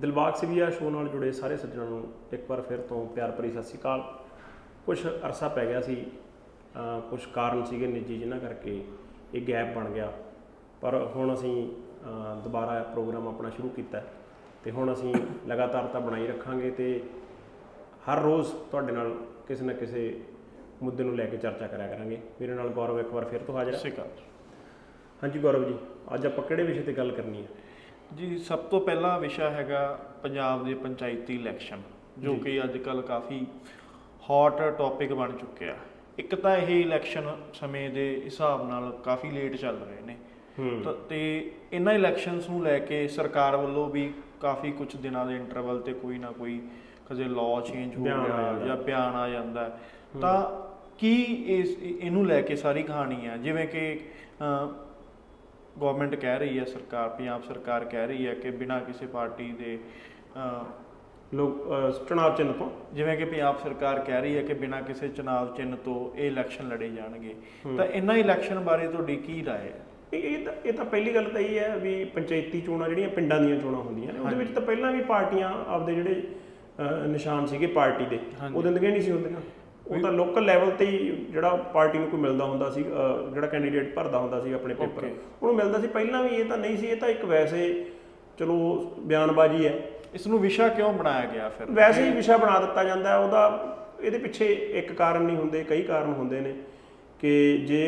Dilbag Sivia show ਨਾਲ ਜੁੜੇ ਸਾਰੇ ਸੱਜਣਾਂ ਨੂੰ ਇੱਕ ਵਾਰ ਫਿਰ ਤੋਂ ਪਿਆਰ ਭਰੀ ਸਤਿ ਸ਼੍ਰੀ ਅਕਾਲ। ਕੁਝ ਅਰਸਾ ਪੈ ਗਿਆ ਸੀ ਕੁਝ ਕਾਰਨ ਸੀਗੇ ਨਿੱਜੀ ਜਿਨ੍ਹਾਂ ਕਰਕੇ ਇਹ ਗੈਪ ਬਣ ਗਿਆ। ਪਰ ਹੁਣ ਅਸੀਂ ਦੁਬਾਰਾ ਪ੍ਰੋਗਰਾਮ ਆਪਣਾ ਸ਼ੁਰੂ ਕੀਤਾ ਤੇ ਹੁਣ ਅਸੀਂ ਲਗਾਤਾਰਤਾ ਬਣਾਈ ਰੱਖਾਂਗੇ ਤੇ ਹਰ ਰੋਜ਼ ਤੁਹਾਡੇ ਨਾਲ ਕਿਸੇ ਨਾ ਕਿਸੇ ਮੁੱਦੇ ਨੂੰ ਲੈ ਕੇ ਚਰਚਾ ਕਰਿਆ ਕਰਾਂਗੇ। ਮੇਰੇ ਨਾਲ ਗੌਰਵ ਇੱਕ ਵਾਰ ਫਿਰ ਤੋਂ ਹਾਜ਼ਰ ਹੈ। ਹਾਂਜੀ ਗੌਰਵ ਜੀ ਅੱਜ ਆਪਾਂ ਕਿਹੜੇ ਵਿਸ਼ੇ ਤੇ ਗੱਲ ਕਰਨੀ ਹੈ? ਜੀ ਸਭ ਤੋਂ ਪਹਿਲਾ ਵਿਸ਼ਾ ਹੈਗਾ ਪੰਜਾਬ ਦੇ ਪੰਚਾਇਤੀ ਇਲੈਕਸ਼ਨ ਜੋ। ਕਿ ਅੱਜ ਕੱਲ ਕਾਫੀ ਹੌਟ ਟੌਪਿਕ ਬਣ ਚੁੱਕਿਆ ਇੱਕ ਤਾਂ ਇਹ ਇਲੈਕਸ਼ਨ ਸਮੇਂ ਦੇ ਹਿਸਾਬ ਨਾਲ ਕਾਫੀ ਲੇਟ ਚੱਲ ਰਹੇ ਨੇ ਤਾਂ- ਇਹਨਾਂ ਇਲੈਕਸ਼ਨਸ ਨੂੰ ਲੈ ਕੇ ਸਰਕਾਰ ਵੱਲੋਂ ਵੀ ਕਾਫੀ ਕੁਝ ਦਿਨਾਂ ਦੇ ਇੰਟਰਵਲ ਤੇ ਕੋਈ ਨਾ ਕੋਈ ਕਦੇ ਲਾਅ ਚੇਂਜ ਹੋ ਆ ਗਿਆ ਜਾਂਦਾ। ਜਾਂ ਬਿਆਨ ਆ ਜਾਂਦਾ। ਤਾਂ ਕੀ ਇਸ ਇਹਨੂੰ ਲੈ ਕੇ ਸਾਰੀ ਕਹਾਣੀ ਹੈ ਜਿਵੇਂ ਕਿ ਗਵਰਨਮੈਂਟ ਕਹਿ ਰਹੀ ਹੈ ਸਰਕਾਰ ਪੰਜਾਬ ਸਰਕਾਰ ਕਹਿ ਰਹੀ ਹੈ ਕਿ ਬਿਨਾਂ ਕਿਸੇ ਪਾਰਟੀ ਦੇ ਅ, ਲੋਕ ਅ, ਚੁਣਾਵ ਚਿੰਨ੍ਹ ਤੋਂ ਜਿਵੇਂ ਕਿ ਪੰਜਾਬ ਸਰਕਾਰ ਕਹਿ ਰਹੀ ਹੈ ਕਿ ਬਿਨਾਂ ਕਿਸੇ ਚੁਣਾਵ ਚਿੰਨ੍ਹ ਤੋਂ ਇਹ ਇਲੈਕਸ਼ਨ ਲੜੇ ਜਾਣਗੇ ਤਾਂ ਇਹਨਾਂ ਇਲੈਕਸ਼ਨ ਬਾਰੇ ਤੁਹਾਡੀ ਕੀ رائے ਹੈ ਇਹ ਇਹ ਤਾਂ ਇਹ ਤਾਂ ਪਹਿਲੀ ਗੱਲ ਤਾਂ ਇਹ ਹੈ ਵੀ ਪੰਚਾਇਤੀ ਚੋਣਾਂ ਜਿਹੜੀਆਂ ਪਿੰਡਾਂ ਦੀਆਂ ਚੋਣਾਂ ਹੁੰਦੀਆਂ ਨੇ ਉਹਦੇ ਵਿੱਚ ਤਾਂ ਪਹਿਲਾਂ ਵੀ ਪਾਰਟੀਆਂ ਆਪਦੇ ਜਿਹੜੇ ਅ, ਨਿਸ਼ਾਨ ਸੀਗੇ ਪਾਰਟੀ ਦੇ ਹਾਂਜੀ। ਉਹ ਦਿੰਦੀਆਂ ਨਹੀਂ ਸੀ ਹੁੰਦੀਆਂ ਉਹ ਤਾਂ ਲੋਕਲ ਲੈਵਲ ਤੇ ਹੀ ਜਿਹੜਾ ਪਾਰਟੀ ਨੂੰ ਕੋਈ ਮਿਲਦਾ ਹੁੰਦਾ ਸੀ ਜਿਹੜਾ ਕੈਂਡੀਡੇਟ ਭਰਦਾ ਹੁੰਦਾ ਸੀ ਆਪਣੇ ਪੇਪਰ. ਉਹਨੂੰ ਮਿਲਦਾ ਸੀ। ਪਹਿਲਾਂ ਵੀ ਇਹ ਤਾਂ ਨਹੀਂ ਸੀ ਇਹ ਤਾਂ ਇੱਕ ਵੈਸੇ ਚਲੋ ਬਿਆਨਬਾਜ਼ੀ ਹੈ। ਇਸ ਨੂੰ ਵਿਸ਼ਾ ਕਿਉਂ ਬਣਾਇਆ ਗਿਆ ਫਿਰ? ਵੈਸੇ ਹੀ ਵਿਸ਼ਾ ਬਣਾ ਦਿੱਤਾ ਜਾਂਦਾ ਹੈ ਉਹਦਾ ਇਹਦੇ ਪਿੱਛੇ ਇੱਕ ਕਾਰਨ ਨਹੀਂ ਹੁੰਦੇ ਕਈ ਕਾਰਨ ਹੁੰਦੇ ਨੇ ਕਿ ਜੇ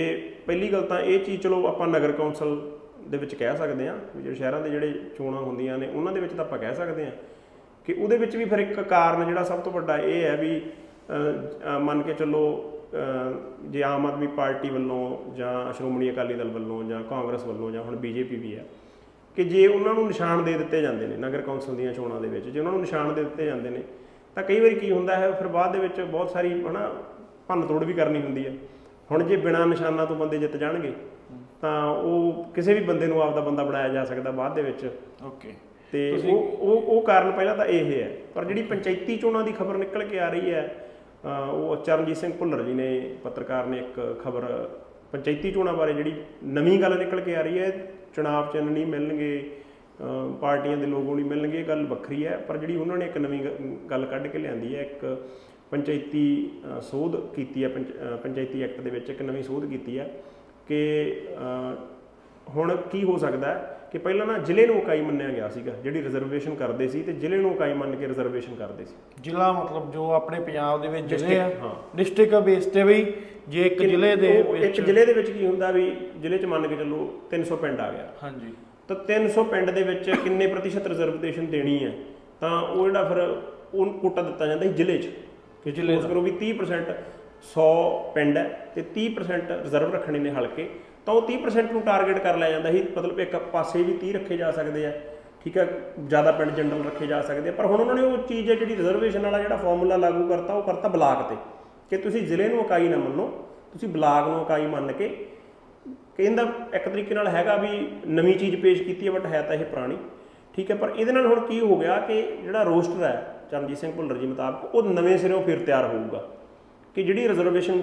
ਪਹਿਲੀ ਗੱਲ ਤਾਂ ਇਹ ਚੀਜ਼ ਚਲੋ ਆਪਾਂ ਨਗਰ ਕੌਂਸਲ ਦੇ ਵਿੱਚ ਕਹਿ ਸਕਦੇ ਹਾਂ ਵੀ ਜਿਹੜੇ ਸ਼ਹਿਰਾਂ ਦੇ ਜਿਹੜੇ ਚੋਣਾਂ ਹੁੰਦੀਆਂ ਨੇ ਉਹਨਾਂ ਦੇ ਵਿੱਚ ਤਾਂ ਆਪਾਂ ਕਹਿ ਸਕਦੇ ਹਾਂ ਕਿ ਉਹਦੇ ਵਿੱਚ ਵੀ ਫਿਰ ਇੱਕ ਕਾਰਨ ਜਿਹੜਾ ਸਭ ਤੋਂ ਵੱਡਾ ਇਹ ਹੈ ਵੀ ਮੰਨ ਕੇ ਚੱਲੋ ਜੇ ਆਮ ਆਦਮੀ ਪਾਰਟੀ ਵੱਲੋਂ ਜਾਂ ਸ਼੍ਰੋਮਣੀ ਅਕਾਲੀ ਦਲ ਵੱਲੋਂ ਜਾਂ ਕਾਂਗਰਸ ਵੱਲੋਂ ਜਾਂ ਹੁਣ ਬੀਜੇਪੀ ਵੀ ਹੈ ਕਿ ਜੇ ਉਹਨਾਂ ਨੂੰ ਨਿਸ਼ਾਨ ਦੇ ਦਿੱਤੇ ਜਾਂਦੇ ਨੇ ਨਗਰ ਕੌਂਸਲ ਦੀਆਂ ਚੋਣਾਂ ਦੇ ਵਿੱਚ ਜੇ ਉਹਨਾਂ ਨੂੰ ਨਿਸ਼ਾਨ ਦੇ ਦਿੱਤੇ ਜਾਂਦੇ ਨੇ ਤਾਂ ਕਈ ਵਾਰੀ ਕੀ ਹੁੰਦਾ ਹੈ ਫਿਰ ਬਾਅਦ ਦੇ ਵਿੱਚ ਬਹੁਤ ਸਾਰੀ ਹਨਾ ਭੰਨ ਤੋੜ ਵੀ ਕਰਨੀ ਹੁੰਦੀ ਹੈ। ਹੁਣ ਜੇ ਬਿਨਾਂ ਨਿਸ਼ਾਨਾਂ ਤੋਂ ਬੰਦੇ ਜਿੱਤ ਜਾਣਗੇ ਤਾਂ ਉਹ ਕਿਸੇ ਵੀ ਬੰਦੇ ਨੂੰ ਆਪਦਾ ਬੰਦਾ ਬਣਾਇਆ ਜਾ ਸਕਦਾ ਬਾਅਦ ਦੇ ਵਿੱਚ। ਓਕੇ। ਤੇ ਉਹ ਉਹ ਉਹ ਕਾਰਨ ਪਹਿਲਾਂ ਤਾਂ ਇਹ ਹੈ ਪਰ ਜਿਹੜੀ ਪੰਚਾਇਤੀ ਚੋਣਾਂ ਦੀ ਖਬਰ ਨਿਕਲ ਕੇ ਆ ਰਹੀ ਹੈ ਉਹ ਚਰਨਜੀਤ ਸਿੰਘ ਭੁੱਲਰ ਜੀ ਨੇ ਪੱਤਰਕਾਰ ਨੇ ਇੱਕ ਖਬਰ, ਪੰਚਾਇਤੀ ਚੋਣਾਂ ਬਾਰੇ ਜਿਹੜੀ ਨਵੀਂ ਗੱਲ ਨਿਕਲ ਕੇ ਆ ਰਹੀ ਹੈ, ਚੁਣਾਵ ਚਿੰਨ੍ਹ ਨਹੀਂ ਮਿਲਣਗੇ ਪਾਰਟੀਆਂ ਦੇ ਲੋਗੋ ਨਹੀਂ ਮਿਲਣਗੇ, ਇਹ ਗੱਲ ਵੱਖਰੀ ਹੈ, ਪਰ ਜਿਹੜੀ ਉਹਨਾਂ ਨੇ ਇੱਕ ਨਵੀਂ ਗ- ਗੱਲ ਕੱਢ ਕੇ ਲਿਆਂਦੀ ਹੈ, ਇੱਕ ਪੰਚਾਇਤੀ ਸੋਧ ਕੀਤੀ ਹੈ, ਪੰਚ- ਪੰਚਾਇਤੀ ਐਕਟ ਦੇ ਵਿੱਚ ਇੱਕ ਨਵੀਂ ਸੋਧ ਕੀਤੀ ਹੈ ਕਿ ਹੁਣ ਕੀ ਹੋ ਸਕਦਾ ਕਿ ਪਹਿਲਾਂ ਨਾ ਜ਼ਿਲ੍ਹੇ ਨੂੰ ਇਕਾਈ ਮੰਨਿਆ ਗਿਆ ਸੀਗਾ ਜਿਹੜੀ ਰਿਜ਼ਰਵੇਸ਼ਨ ਕਰਦੇ ਸੀ ਤੇ ਜ਼ਿਲ੍ਹੇ ਨੂੰ ਇਕਾਈ ਮੰਨ ਕੇ ਰਿਜ਼ਰਵੇਸ਼ਨ ਕਰਦੇ ਸੀ। ਜ਼ਿਲ੍ਹਾ ਮਤਲਬ ਜੋ ਆਪਣੇ ਪੰਜਾਬ ਦੇ ਵਿੱਚ ਜ਼ਿਲ੍ਹੇ ਆ। ਡਿਸਟ੍ਰਿਕਟ ਬੇਸ ਤੇ ਵੀ ਜੇ ਇੱਕ ਜ਼ਿਲ੍ਹੇ ਦੇ ਇੱਕ ਜ਼ਿਲ੍ਹੇ ਦੇ ਵਿੱਚ ਕੀ ਹੁੰਦਾ ਵੀ ਜ਼ਿਲ੍ਹੇ 'ਚ ਮੰਨ ਕੇ ਚੱਲੋ 300 ਪਿੰਡ ਆ ਗਿਆ। ਹਾਂਜੀ। ਤਾਂ 300 ਪਿੰਡ ਦੇ ਵਿੱਚ ਕਿੰਨੇ ਪ੍ਰਤੀਸ਼ਤ ਰਿਜ਼ਰਵੇਸ਼ਨ ਦੇਣੀ ਹੈ? ਤਾਂ ਉਹ ਜਿਹੜਾ ਫਿਰ ਉਹ ਕੋਟਾ ਦਿੱਤਾ ਜਾਂਦਾ ਜ਼ਿਲ੍ਹੇ 'ਚ। ਕਿ ਜ਼ਿਲ੍ਹੇ ਜ਼ਿਲ੍ਹੇ ਕਰੋ ਵੀ 30% 100 ਪਿੰਡ ਹੈ ਤੇ 30% ਰਿਜ਼ਰਵ ਰੱਖਣੇ ਨੇ ਹਲਕੇ। ਤਾਂ ਉਹ 30% ਨੂੰ ਟਾਰਗੇਟ ਕਰ ਲਿਆ ਜਾਂਦਾ ਸੀ। ਮਤਲਬ ਇੱਕ ਪਾਸੇ ਵੀ 30 ਰੱਖੇ ਜਾ ਸਕਦੇ ਆ, ਠੀਕ ਹੈ ਜ਼ਿਆਦਾ ਪਿੰਡ ਜਨਰਲ ਰੱਖੇ ਜਾ ਸਕਦੇ ਆ। ਪਰ ਹੁਣ ਉਹਨਾਂ ਨੇ ਉਹ ਚੀਜ਼ ਹੈ ਜਿਹੜੀ ਰਿਜ਼ਰਵੇਸ਼ਨ ਵਾਲਾ ਜਿਹੜਾ ਫਾਰਮੂਲਾ ਲਾਗੂ ਕਰਤਾ, ਉਹ ਕਰਤਾ ਬਲਾਕ ਤੇ। ਕਿ ਤੁਸੀਂ ਜ਼ਿਲ੍ਹੇ ਨੂੰ ਇਕਾਈ ਨਾ ਮੰਨੋ, ਤੁਸੀਂ ਬਲਾਕ ਨੂੰ ਇਕਾਈ ਮੰਨ ਕੇ ਕਹਿੰਦਾ ਇੱਕ ਤਰੀਕੇ ਨਾਲ ਹੈਗਾ ਵੀ ਨਵੀਂ ਚੀਜ਼ ਪੇਸ਼ ਕੀਤੀ ਹੈ ਬਟ ਹੈ ਤਾਂ ਇਹ ਪੁਰਾਣੀ, ਠੀਕ ਹੈ? ਪਰ ਇਹਦੇ ਨਾਲ ਹੁਣ ਕੀ ਹੋ ਗਿਆ ਕਿ ਜਿਹੜਾ ਰੋਸਟਰ ਹੈ, ਚਰਨਜੀਤ ਸਿੰਘ ਭੁੱਲਰ ਜੀ ਮੁਤਾਬਕ, ਉਹ ਨਵੇਂ ਸਿਰੋਂ ਫਿਰ ਤਿਆਰ ਹੋਊਗਾ। ਕਿ ਜਿਹੜੀ ਰਿਜ਼ਰਵੇਸ਼ਨ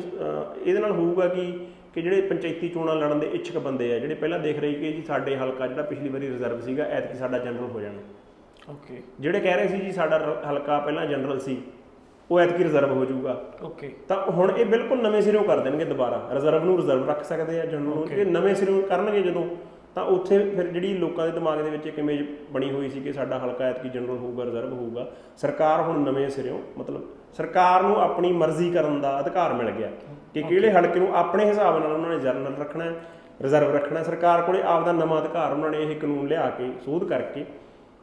ਇਹਦੇ ਨਾਲ ਹੋਊਗਾ ਕਿ ਕਿ ਜਿਹੜੇ ਪੰਚਾਇਤੀ ਚੋਣਾਂ ਲੜਨ ਦੇ ਇੱਛੁਕ ਬੰਦੇ ਆ ਜਿਹੜੇ ਪਹਿਲਾਂ ਦੇਖ ਰਹੇ ਕਿ ਜੀ ਸਾਡੇ ਹਲਕਾ ਜਿਹੜਾ ਪਿਛਲੀ ਵਾਰੀ ਰਿਜ਼ਰਵ ਸੀਗਾ ਐਤਕੀ ਸਾਡਾ ਜਨਰਲ ਹੋ ਜਾਣਾ। ਓਕੇ ਜਿਹੜੇ ਕਹਿ ਰਹੇ ਸੀ ਜੀ ਸਾਡਾ ਹਲਕਾ ਪਹਿਲਾਂ ਜਨਰਲ ਸੀ ਉਹ ਐਤਕੀ ਰਿਜ਼ਰਵ ਹੋ ਜਾਊਗਾ। ਓਕੇ ਤਾਂ ਹੁਣ ਇਹ ਬਿਲਕੁਲ ਨਵੇਂ ਸਿਰੋਂ ਕਰ ਦੇਣਗੇ ਦੁਬਾਰਾ। ਰਿਜ਼ਰਵ ਨੂੰ ਰਿਜ਼ਰਵ ਰੱਖ ਸਕਦੇ ਆ ਜਨਰਲ ਨੂੰ. ਜੇ ਨਵੇਂ ਸਿਰੋਂ ਕਰਨਗੇ ਜਦੋਂ ਤਾਂ ਉੱਥੇ ਫਿਰ ਜਿਹੜੀ ਲੋਕਾਂ ਦੇ ਦਿਮਾਗ ਦੇ ਵਿੱਚ ਇੱਕ ਇਮੇਜ ਬਣੀ ਹੋਈ ਸੀ ਕਿ ਸਾਡਾ ਹਲਕਾ ਐਤਕੀ ਜਨਰਲ ਹੋਊਗਾ ਰਿਜ਼ਰਵ ਹੋਊਗਾ ਸਰਕਾਰ ਹੁਣ ਨਵੇਂ ਸਿਰੋਂ ਮਤਲਬ ਸਰਕਾਰ ਨੂੰ ਆਪਣੀ ਮਰਜ਼ੀ ਕਰਨ ਦਾ ਅਧਿਕਾਰ ਮਿਲ ਗਿਆ। ਕਿ ਕਿਹੜੇ ਹਲਕੇ ਨੂੰ ਆਪਣੇ ਹਿਸਾਬ ਨਾਲ ਉਹਨਾਂ ਨੇ ਜਨਰਲ ਰੱਖਣਾ ਹੈ ਰਿਜ਼ਰਵ ਰੱਖਣਾ। ਸਰਕਾਰ ਕੋਲੇ ਆਪਦਾ ਨਵਾਂ ਅਧਿਕਾਰ ਉਹਨਾਂ ਨੇ ਇਹ ਕਾਨੂੰਨ ਲਿਆ ਕੇ ਸੋਧ ਕਰਕੇ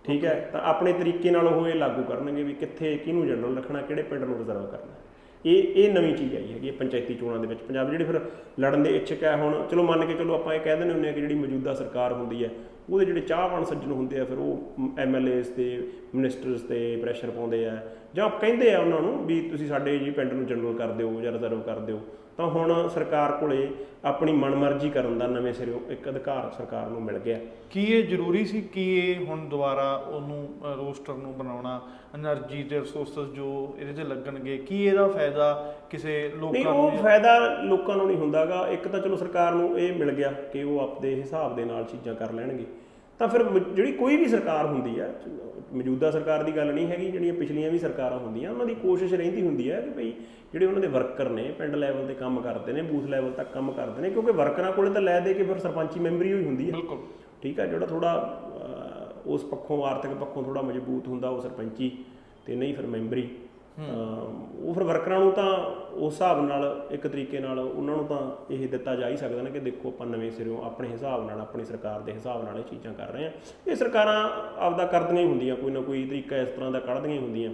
ਠੀਕ ਹੈ ਤਾਂ ਆਪਣੇ ਤਰੀਕੇ ਨਾਲ ਉਹ ਇਹ ਲਾਗੂ ਕਰਨਗੇ ਵੀ ਕਿੱਥੇ ਕਿਹਨੂੰ ਜਨਰਲ ਰੱਖਣਾ ਕਿਹੜੇ ਪਿੰਡ ਨੂੰ ਰਿਜ਼ਰਵ ਕਰਨਾ ਇਹ ਇਹ ਨਵੀਂ ਚੀਜ਼ ਆਈ ਹੈਗੀ ਪੰਚਾਇਤੀ ਚੋਣਾਂ ਦੇ ਵਿੱਚ। ਪੰਜਾਬ ਜਿਹੜੇ ਫਿਰ ਲੜਨ ਦੇ ਇੱਛੁਕ ਹੈ ਹੁਣ ਚਲੋ ਮੰਨ ਕੇ ਚਲੋ ਆਪਾਂ ਇਹ ਕਹਿ ਦਿੰਦੇ ਹੁੰਦੇ ਆ ਕਿ ਜਿਹੜੀ ਮੌਜੂਦਾ ਸਰਕਾਰ ਹੁੰਦੀ ਹੈ ਉਹਦੇ ਜਿਹੜੇ ਚਾਹਵਾਨ ਸੱਜਣ ਹੁੰਦੇ ਆ ਫਿਰ ਉਹ ਐਮਐਲਏਸ ਤੇ ਮਿਨਿਸਟਰਸ ਤੇ ਪ੍ਰੈਸ਼ਰ ਪਾਉਂਦੇ ਆ। ਜਾਂ ਕਹਿੰਦੇ ਆ ਉਹਨਾਂ ਨੂੰ ਵੀ ਤੁਸੀਂ ਸਾਡੇ ਜੀ ਪਿੰਡ ਨੂੰ ਜਨਰਲ ਕਰ ਦਿਓ ਜਾਂ ਰਿਜ਼ਰਵ ਕਰ ਦਿਓ। ਤਾਂ ਹੁਣ ਸਰਕਾਰ ਕੋਲੇ ਆਪਣੀ ਮਨਮਰਜ਼ੀ ਕਰਨ ਦਾ ਨਵੇਂ ਸਿਰੋਂ ਇੱਕ ਅਧਿਕਾਰ ਸਰਕਾਰ ਨੂੰ ਮਿਲ ਗਿਆ। ਕੀ ਇਹ ਜ਼ਰੂਰੀ ਸੀ? ਕਿ ਇਹ ਹੁਣ ਦੁਬਾਰਾ ਉਹਨੂੰ ਰੋਸਟਰ ਨੂੰ ਬਣਾਉਣਾ એનર્ਜੀ ਦੇ ਰਿਸੋਰਸਸ ਜੋ ਇਹਦੇ ਤੇ ਲੱਗਣਗੇ ਕੀ ਇਹਦਾ ਫਾਇਦਾ ਕਿਸੇ ਲੋਕਾਂ ਨੂੰ ਨਹੀਂ ਉਹ ਫਾਇਦਾ ਲੋਕਾਂ ਨੂੰ ਨਹੀਂ ਹੁੰਦਾਗਾ। ਇੱਕ ਤਾਂ ਚਲੋ ਸਰਕਾਰ ਨੂੰ ਇਹ ਮਿਲ ਗਿਆ ਕਿ ਉਹ ਆਪਦੇ ਹਿਸਾਬ ਦੇ ਨਾਲ ਚੀਜ਼ਾਂ ਕਰ ਲੈਣਗੇ। ਤਾਂ ਫਿਰ ਜਿਹੜੀ ਕੋਈ ਵੀ ਸਰਕਾਰ ਹੁੰਦੀ ਹੈ ਮੌਜੂਦਾ ਸਰਕਾਰ ਦੀ ਗੱਲ ਨਹੀਂ ਹੈਗੀ ਜਿਹੜੀਆਂ ਪਿਛਲੀਆਂ ਵੀ ਸਰਕਾਰਾਂ ਹੁੰਦੀਆਂ ਉਹਨਾਂ ਦੀ ਕੋਸ਼ਿਸ਼ ਰਹਿੰਦੀ ਹੁੰਦੀ ਹੈ ਕਿ ਭਈ ਜਿਹੜੇ ਉਹਨਾਂ ਦੇ ਵਰਕਰ ਨੇ ਪਿੰਡ ਲੈਵਲ ਤੇ ਕੰਮ ਕਰਦੇ ਨੇ ਬੂਥ ਲੈਵਲ ਤੱਕ ਕੰਮ ਕਰਦੇ ਨੇ ਕਿਉਂਕਿ ਵਰਕਰਾਂ ਕੋਲੇ ਤਾਂ ਲੈ ਦੇ ਕੇ ਫਿਰ ਸਰਪੰਚੀ ਮੈਂਬਰੀ ਹੋਈ ਹੁੰਦੀ ਹੈ ਬਿਲਕੁਲ। ਠੀਕ ਹੈ ਜਿਹੜਾ ਥੋੜਾ ਉਸ ਪੱਖੋਂ ਆਰਥਿਕ ਪੱਖੋਂ ਥੋੜਾ ਮਜ਼ਬੂਤ ਹੁੰਦਾ ਉਹ ਸਰਪੰਚੀ ਤੇ ਨਹੀਂ ਫਿਰ ਮੈਂਬਰੀ। ਉਹ ਫਿਰ ਵਰਕਰਾਂ ਨੂੰ ਤਾਂ ਉਸ ਹਿਸਾਬ ਨਾਲ ਇੱਕ ਤਰੀਕੇ ਨਾਲ ਉਹਨਾਂ ਨੂੰ ਤਾਂ ਇਹ ਦਿੱਤਾ ਜਾ ਹੀ ਸਕਦਾ ਨਾ ਕਿ ਦੇਖੋ ਆਪਾਂ ਨਵੇਂ ਸਿਰਿਓਂ ਆਪਣੇ ਹਿਸਾਬ ਨਾਲ ਆਪਣੀ ਸਰਕਾਰ ਦੇ ਹਿਸਾਬ ਨਾਲ ਇਹ ਚੀਜ਼ਾਂ ਕਰ ਰਹੇ ਆ। ਇਹ ਸਰਕਾਰਾਂ ਆਪਦਾ ਕਰਦੀਆਂ ਹੀ ਹੁੰਦੀਆਂ ਕੋਈ ਨਾ ਕੋਈ ਤਰੀਕਾ ਇਸ ਤਰ੍ਹਾਂ ਦਾ ਕੱਢਦੀਆਂ ਹੀ ਹੁੰਦੀਆਂ।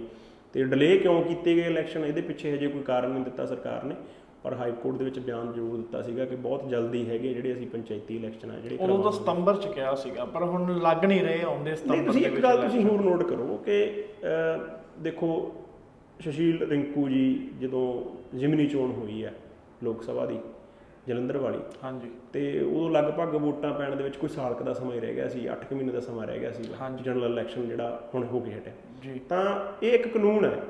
ਤੇ ਡਿਲੇ ਕਿਉਂ ਕੀਤੇ ਗਏ ਇਲੈਕਸ਼ਨ? ਇਹਦੇ ਪਿੱਛੇ ਹਜੇ ਕੋਈ ਕਾਰਨ ਨਹੀਂ ਦਿੱਤਾ ਸਰਕਾਰ ਨੇ। ਪਰ ਹਾਈ ਕੋਰਟ ਦੇ ਵਿੱਚ ਬਿਆਨ ਜ਼ਰੂਰ ਦਿੱਤਾ ਸੀਗਾ ਕਿ ਬਹੁਤ ਜਲਦੀ ਹੈਗੇ ਜਿਹੜੇ ਅਸੀਂ ਪੰਚਾਇਤੀ ਇਲੈਕਸ਼ਨ ਆ ਜਿਹੜੇ ਉਦੋਂ ਤਾਂ ਸਤੰਬਰ ਚ ਕਿਹਾ ਸੀਗਾ ਪਰ ਹੁਣ ਲੱਗ ਨਹੀਂ ਰਹੇ ਆਉਂਦੇ ਸਤੰਬਰ ਤੁਸੀਂ ਇੱਕ ਗੱਲ ਤੁਸੀਂ ਹੋਰ ਨੋਟ ਕਰੋ ਕਿ ਦੇਖੋ ਸੁਸ਼ੀਲ ਰਿੰਕੂ ਜੀ ਜਦੋਂ ਜ਼ਿਮਨੀ ਚੋਣ ਹੋਈ ਹੈ ਲੋਕ ਸਭਾ ਦੀ ਜਲੰਧਰ ਵਾਲੀ। ਹਾਂਜੀ। ਤੇ ਉਦੋਂ ਲਗਭਗ ਵੋਟਾਂ ਪੈਣ ਦੇ ਵਿੱਚ ਕੋਈ ਸਾਲ ਕੁ ਦਾ ਸਮਾਂ ਹੀ ਰਹਿ ਗਿਆ ਸੀ 8 ਮਹੀਨੇ ਦਾ ਸਮਾਂ ਰਹਿ ਗਿਆ ਸੀ ਹਾਂਜੀ। ਜਨਰਲ ਇਲੈਕਸ਼ਨ ਜਿਹੜਾ ਹੁਣ ਹੋ ਕੇ ਹਟਿਆ। ਜੀ। ਤਾਂ ਇਹ ਇੱਕ ਕਾਨੂੰਨ ਹੈ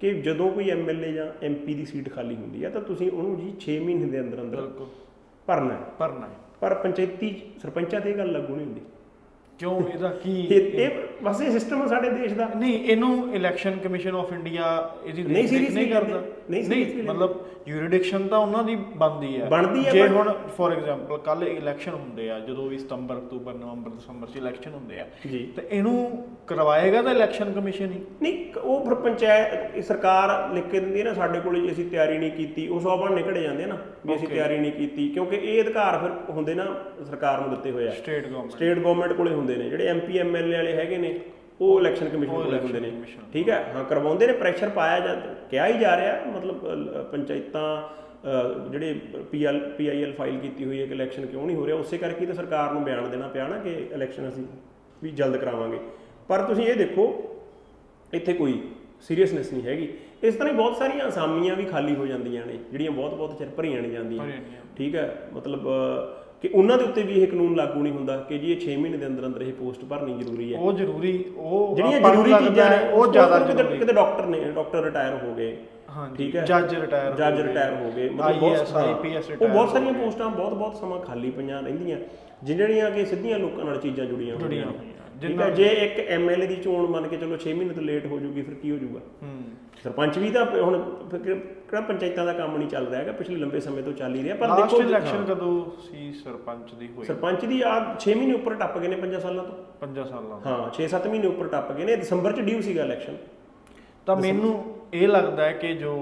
ਕਿ ਜਦੋਂ ਕੋਈ ਐਮਐਲਏ ਜਾਂ ਐਮਪੀ ਦੀ ਸੀਟ ਖਾਲੀ ਹੁੰਦੀ ਹੈ ਤਾਂ ਤੁਸੀਂ ਉਹਨੂੰ ਜੀ 6 ਮਹੀਨੇ ਦੇ ਅੰਦਰ ਅੰਦਰ ਭਰਨਾ ਹੈ। ਭਰਨਾ ਹੈ। ਪਰ ਪੰਚਾਇਤੀ ਸਰਪੰਚਾਂ ਤੇ ਇਹ ਗੱਲ ਲਾਗੂ ਨਹੀਂ ਹੁੰਦੀ। ਕਿਉਂ? ਇਹਦਾ ਕੀ ਇਹ ਬਸ ਇਹ ਸਿਸਟਮ ਸਾਡੇ ਦੇਸ਼ ਦਾ। ਨਹੀਂ ਇਹਨੂੰ ਇਲੈਕਸ਼ਨ ਕਮਿਸ਼ਨ ਆਫ ਇੰਡੀਆ ਇਹਦੀ ਨਹੀਂ ਨਹੀਂ ਕਰਦਾ। ਨਹੀਂ। ਮਤਲਬ ਜੂਰਿਡਿਕਸ਼ਨ ਤਾਂ ਉਹਨਾਂ ਦੀ ਬਣਦੀ ਹੈ। ਬਣਦੀ ਹੈ, ਜੇ ਹੁਣ ਫੋਰ ਐਗਜ਼ਾਮਪਲ ਕੱਲ ਇਲੈਕਸ਼ਨ ਹੁੰਦੇ ਆ ਜਦੋਂ ਵੀ ਸਤੰਬਰ ਅਕਤੂਬਰ ਨਵੰਬਰ ਦਸੰਬਰ ਚ ਇਲੈਕਸ਼ਨ ਹੁੰਦੇ ਆ ਤੇ ਇਹਨੂੰ ਕਰਵਾਏਗਾ ਤਾਂ ਇਲੈਕਸ਼ਨ ਕਮਿਸ਼ਨ ਹੀ? ਨਹੀਂ ਉਹ ਫਿਰ ਪੰਚਾਇਤ ਸਰਕਾਰ ਲਿਖ ਕੇ ਦਿੰਦੀ ਹੈ ਨਾ ਸਾਡੇ ਕੋਲ ਜੀ ਅਸੀਂ ਤਿਆਰੀ ਨਹੀਂ ਕੀਤੀ ਉਹ ਸੌ ਬਹਾਨੇ ਘੜੇ ਜਾਂਦੇ ਨਾ ਵੀ ਅਸੀਂ. ਤਿਆਰੀ ਨਹੀਂ ਕੀਤੀ ਕਿਉਂਕਿ ਇਹ ਅਧਿਕਾਰ ਫਿਰ ਹੁੰਦੇ ਨਾ ਸਰਕਾਰ ਨੂੰ ਦਿੱਤੇ ਹੋਏ ਆ। ਸਟੇਟ ਗਵਰਨਮੈਂਟ ਸਟੇਟ ਗਵਰਨਮੈਂਟ ਕੋਲੇ ਹੁੰਦੇ ਨੇ ਜਿਹੜੇ ਐਮਪੀ ਐਮਐਲਏ ਵਾਲੇ ਹੈਗੇ ਨੇ ਉਹ ਇਲੈਕਸ਼ਨ ਕਮਿਸ਼ਨ ਕੋਲੇ ਹੁੰਦੇ ਨੇ। ਠੀਕ ਹੈ? ਹਾਂ ਕਰਵਾਉਂਦੇ ਨੇ ਪ੍ਰੈਸ਼ਰ ਪਾਇਆ ਜਾ ਕਿਹਾ ਹੀ ਜਾ ਰਿਹਾ ਮਤਲਬ ਪੰਚਾਇਤਾਂ ਜਿਹੜੇ ਪੀਐਲ ਪੀਆਈਐਲ ਫਾਈਲ ਕੀਤੀ ਹੋਈ ਹੈ ਕਿ ਇਲੈਕਸ਼ਨ ਕਿਉਂ ਨਹੀਂ ਹੋ ਰਿਹਾ ਉਸੇ ਕਰਕੇ ਤਾਂ ਸਰਕਾਰ ਨੂੰ ਬਿਆਨ ਦੇਣਾ ਪਿਆ ਨਾ ਕਿ ਇਲੈਕਸ਼ਨ ਅਸੀਂ ਵੀ ਜਲਦ ਕਰਾਵਾਂਗੇ। ਪਰ ਤੁਸੀਂ ਇਹ ਦੇਖੋ ਇੱਥੇ ਕੋਈ ਸੀਰੀਅਸਨੈਸ ਨਹੀਂ ਹੈਗੀ। ਇਸ ਤਰ੍ਹਾਂ ਹੀ ਬਹੁਤ ਸਾਰੀਆਂ ਅਸਾਮੀਆਂ ਵੀ ਖਾਲੀ ਹੋ ਜਾਂਦੀਆਂ ਨੇ ਜਿਹੜੀਆਂ ਬਹੁਤ ਬਹੁਤ ਚਿਰ ਭਰੀਆਂ ਨਹੀਂ ਜਾਂਦੀਆਂ। ਠੀਕ ਹੈ? ਮਤਲਬ ਕਿ ਉਹਨਾਂ ਦੇ ਉੱਤੇ ਵੀ ਇਹ ਕਾਨੂੰਨ ਲਾਗੂ ਨਹੀਂ ਹੁੰਦਾ ਕਿ ਜੀ ਇਹ 6 ਮਹੀਨੇ ਦੇ ਅੰਦਰ ਅੰਦਰ ਇਹ ਪੋਸਟ ਭਰਨੀ ਜ਼ਰੂਰੀ ਹੈ। ਉਹ ਜ਼ਰੂਰੀ ਉਹ ਜਿਹੜੀਆਂ ਆਪਾਂ ਨੂੰ ਜ਼ਰੂਰੀ ਲੱਗਦਾ ਚੀਜ਼ਾਂ ਹੈ, ਨੇ ਉਹ ਜ਼ਿਆਦਾ ਕਿਤੇ- ਜ਼ਰੂਰੀ ਕਿਤੇ ਡਾਕਟਰ ਨੇ ਡਾਕਟਰ ਰਿਟਾਇਰ ਹੋ ਗਏ। ਹਾਂਜੀ ਠੀਕ ਹੈ? ਜੱਜ ਰਿਟਾਇਰ ਜੱਜ ਰਿਟਾਇਰ ਹੋ ਗਏ। ਮਤਲਬ IAS, ਹਾਂ, IPS ਉਹ retire ਬਹੁਤ ਸਾਰੀਆਂ। ਪੋਸਟਾਂ ਬਹੁਤ ਬਹੁਤ ਸਮਾਂ ਖਾਲੀ ਪਈਆਂ ਰਹਿੰਦੀਆਂ ਜਿਹੜੀਆਂ ਕਿ ਸਿੱਧੀਆਂ ਲੋਕਾਂ ਨਾਲ ਚੀਜ਼ਾਂ ਜੁੜੀਆਂ ਜੁੜੀਆਂ ਨੇ। ਠੀਕ ਹੈ ਜੇ ਇੱਕ ਐਮਐਲਏ ਦੀ ਚੋਣ ਮੰਨ ਕੇ ਚਲੋ 6 ਮਹੀਨੇ ਤੋਂ ਲੇਟ ਹੋ ਜੂਗੀ ਫਿਰ ਕੀ ਹੋ ਜਾਊਗਾ ਹੂੰ। ਸਰਪੰਚ ਵੀ ਤਾਂ ਹੁਣ ਕਿਹੜਾ ਪੰਚਾਇਤਾਂ ਦਾ ਕੰਮ ਨਹੀਂ ਚੱਲ ਰਿਹਾ ਹੈਗਾ ਪਿਛਲੇ ਲੰਬੇ ਸਮੇਂ ਤੋਂ ਚੱਲ ਹੀ ਰਿਹਾ ਪਰ ਲਾਸਟ ਦੇਖੋ ਇਲੈਕਸ਼ਨ ਕਦੋਂ ਸੀ ਸਰਪੰਚ ਦੀ ਹੋਈ? ਸਰਪੰਚ ਦੀ ਆ 6 ਮਹੀਨੇ ਉੱਪਰ ਟੱਪ ਗਏ ਨੇ 5 ਸਾਲਾਂ ਤੋਂ। 5 ਸਾਲਾਂ ਹਾਂ 6-7 ਮਹੀਨੇ ਉੱਪਰ ਟੱਪ ਗਏ ਨੇ ਦਸੰਬਰ ਚ ਡਿਊ ਸੀਗਾ ਇਲੈਕਸ਼ਨ ਤਾਂ ਮੈਨੂੰ ਇਹ ਲੱਗਦਾ ਹੈ ਕਿ ਜੋ